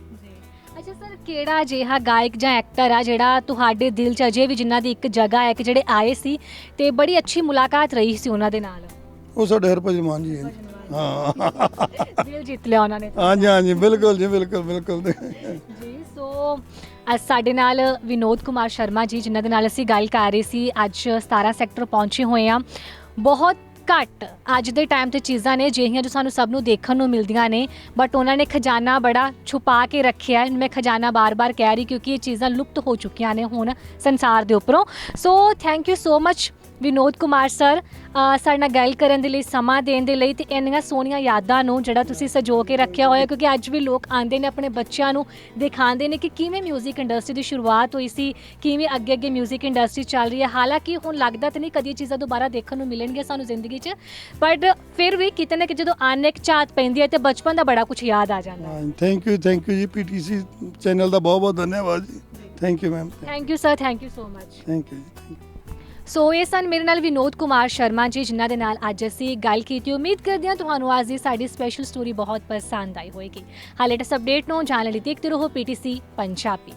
ਅੱਛਾ ਸਰ ਕਿਹੜਾ ਅਜਿਹਾ ਗਾਇਕ ਜਾਂ ਐਕਟਰ ਆ ਜਿਹੜਾ ਤੁਹਾਡੇ ਦਿਲ 'ਚ ਅਜੇ ਵੀ ਜਿਨ੍ਹਾਂ ਦੀ ਇੱਕ ਜਗ੍ਹਾ ਹੈ ਕਿ ਜਿਹੜੇ ਆਏ ਸੀ ਤੇ ਬੜੀ ਅੱਛੀ ਮੁਲਾਕਾਤ ਰਹੀ ਸੀ ਉਹਨਾਂ ਦੇ ਨਾਲ? ਉਹ ਸਾਡੇ ਹਰਭਜਨ ਮਾਨ ਜੀ ਹੈ ਜੀ। ਹਾਂ। ਦਿਲ ਜਿੱਤ ਲਿਆ ਉਹਨਾਂ ਨੇ। ਹਾਂਜੀ ਹਾਂਜੀ ਬਿਲਕੁਲ ਜੀ ਬਿਲਕੁਲ ਬਿਲਕੁਲ। ਜੀ ਸੋ ਅੱਜ ਸਾਡੇ ਨਾਲ ਵਿਨੋਦ ਕੁਮਾਰ ਸ਼ਰਮਾ ਜੀ ਜਿਨ੍ਹਾਂ ਦੇ ਨਾਲ ਅਸੀਂ ਗੱਲ ਕਰ ਰਹੇ ਸੀ ਅੱਜ 17 ਸੈਕਟਰ ਪਹੁੰਚੇ ਹੋਏ ਆ ਬਹੁਤ ਘੱਟ ਅੱਜ ਦੇ ਟਾਈਮ ਤੇ ਚੀਜ਼ਾਂ ਨੇ ਜਿਹੀਆਂ ਜੋ ਸਾਨੂੰ ਸਭ ਨੂੰ ਦੇਖਣ ਨੂੰ ਮਿਲਦੀਆਂ ਨੇ ਬਟ ਉਹਨਾਂ ਨੇ ਖਜ਼ਾਨਾ ਬੜਾ ਛੁਪਾ ਕੇ ਰੱਖਿਆ ਹੈ। ਮੈਂ ਖਜ਼ਾਨਾ ਬਾਰ-ਬਾਰ ਕਹਿ ਰਹੀ ਕਿਉਂਕਿ ਇਹ ਚੀਜ਼ਾਂ ਲੁਪਤ ਹੋ ਚੁੱਕੀਆਂ ਨੇ ਹੁਣ ਸੰਸਾਰ ਦੇ ਉੱਪਰੋਂ। So thank you so much Vinod Kumar sir ਸਾਡੇ ਨਾਲ ਗੱਲ ਕਰਨ ਦੇ ਲਈ ਸਮਾਂ ਦੇਣ ਦੇ ਲਈ ਤੇ ਇੰਨੀਆਂ ਸੋਹਣੀਆਂ ਯਾਦਾਂ ਨੂੰ ਜਿਹੜਾ ਤੁਸੀਂ ਸਜੋ ਕੇ ਰੱਖਿਆ ਹੋਇਆ ਕਿਉਂਕਿ ਅੱਜ ਵੀ ਲੋਕ ਆਉਂਦੇ ਨੇ ਆਪਣੇ ਬੱਚਿਆਂ ਨੂੰ ਦਿਖਾਉਂਦੇ ਨੇ ਕਿ ਕਿਵੇਂ 뮤직 ਇੰਡਸਟਰੀ ਦੀ ਸ਼ੁਰੂਆਤ ਹੋਈ ਸੀ ਕਿਵੇਂ ਅੱਗੇ ਅੱਗੇ 뮤직 ਇੰਡਸਟਰੀ ਚੱਲ ਰਹੀ ਹੈ ਹਾਲਾਂਕਿ ਹੁਣ ਲੱਗਦਾ ਤਾਂ ਨਹੀਂ ਕਦੀ ਇਹ ਚੀਜ਼ਾਂ ਦੁਬਾਰਾ ਦੇਖਣ ਨੂੰ ਮਿਲਣਗੀਆਂ ਸਾਨੂੰ ਜ਼ਿੰਦਗੀ 'ਚ ਬਟ ਫਿਰ ਵੀ ਕਿਤੇ ਨਾ ਕਿਤੇ ਜਦੋਂ ਆਨੇ ਇੱਕ ਝਾਤ ਪੈਂਦੀ ਹੈ ਤੇ ਬਚਪਨ ਦਾ ਬੜਾ ਕੁਝ ਯਾਦ ਆ ਜਾਂਦਾ ਹੈ thank you thank you ji PTC channel ਦਾ ਬਹੁਤ ਬਹੁਤ ਧੰਨਵਾਦ ji thank you ma'am thank you sir thank you so much thank you ji so ਇਹ ਸਨ ਮੇਰੇ ਨਾਲ ਵਿਨੋਦ ਕੁਮਾਰ ਸ਼ਰਮਾ ਜੀ, ਜਿਨ੍ਹਾਂ ਦੇ ਨਾਲ ਅੱਜ ਅਸੀਂ ਗੱਲ ਕੀਤੀ। ਉਮੀਦ ਕਰਦੇ ਹਾਂ ਤੁਹਾਨੂੰ ਅੱਜ ਦੀ ਸਾਡੀ ਸਪੈਸ਼ਲ ਸਟੋਰੀ ਬਹੁਤ ਪਸੰਦ ਆਈ ਹੋਵੇਗੀ। ਹਾਲੇ ਇਸ ਅਪਡੇਟ ਨੂੰ ਜਾਣਨ ਲਈ ਦੇਖਦੇ ਰਹੋ ਪੀਟੀਸੀ ਪੰਜਾਬੀ।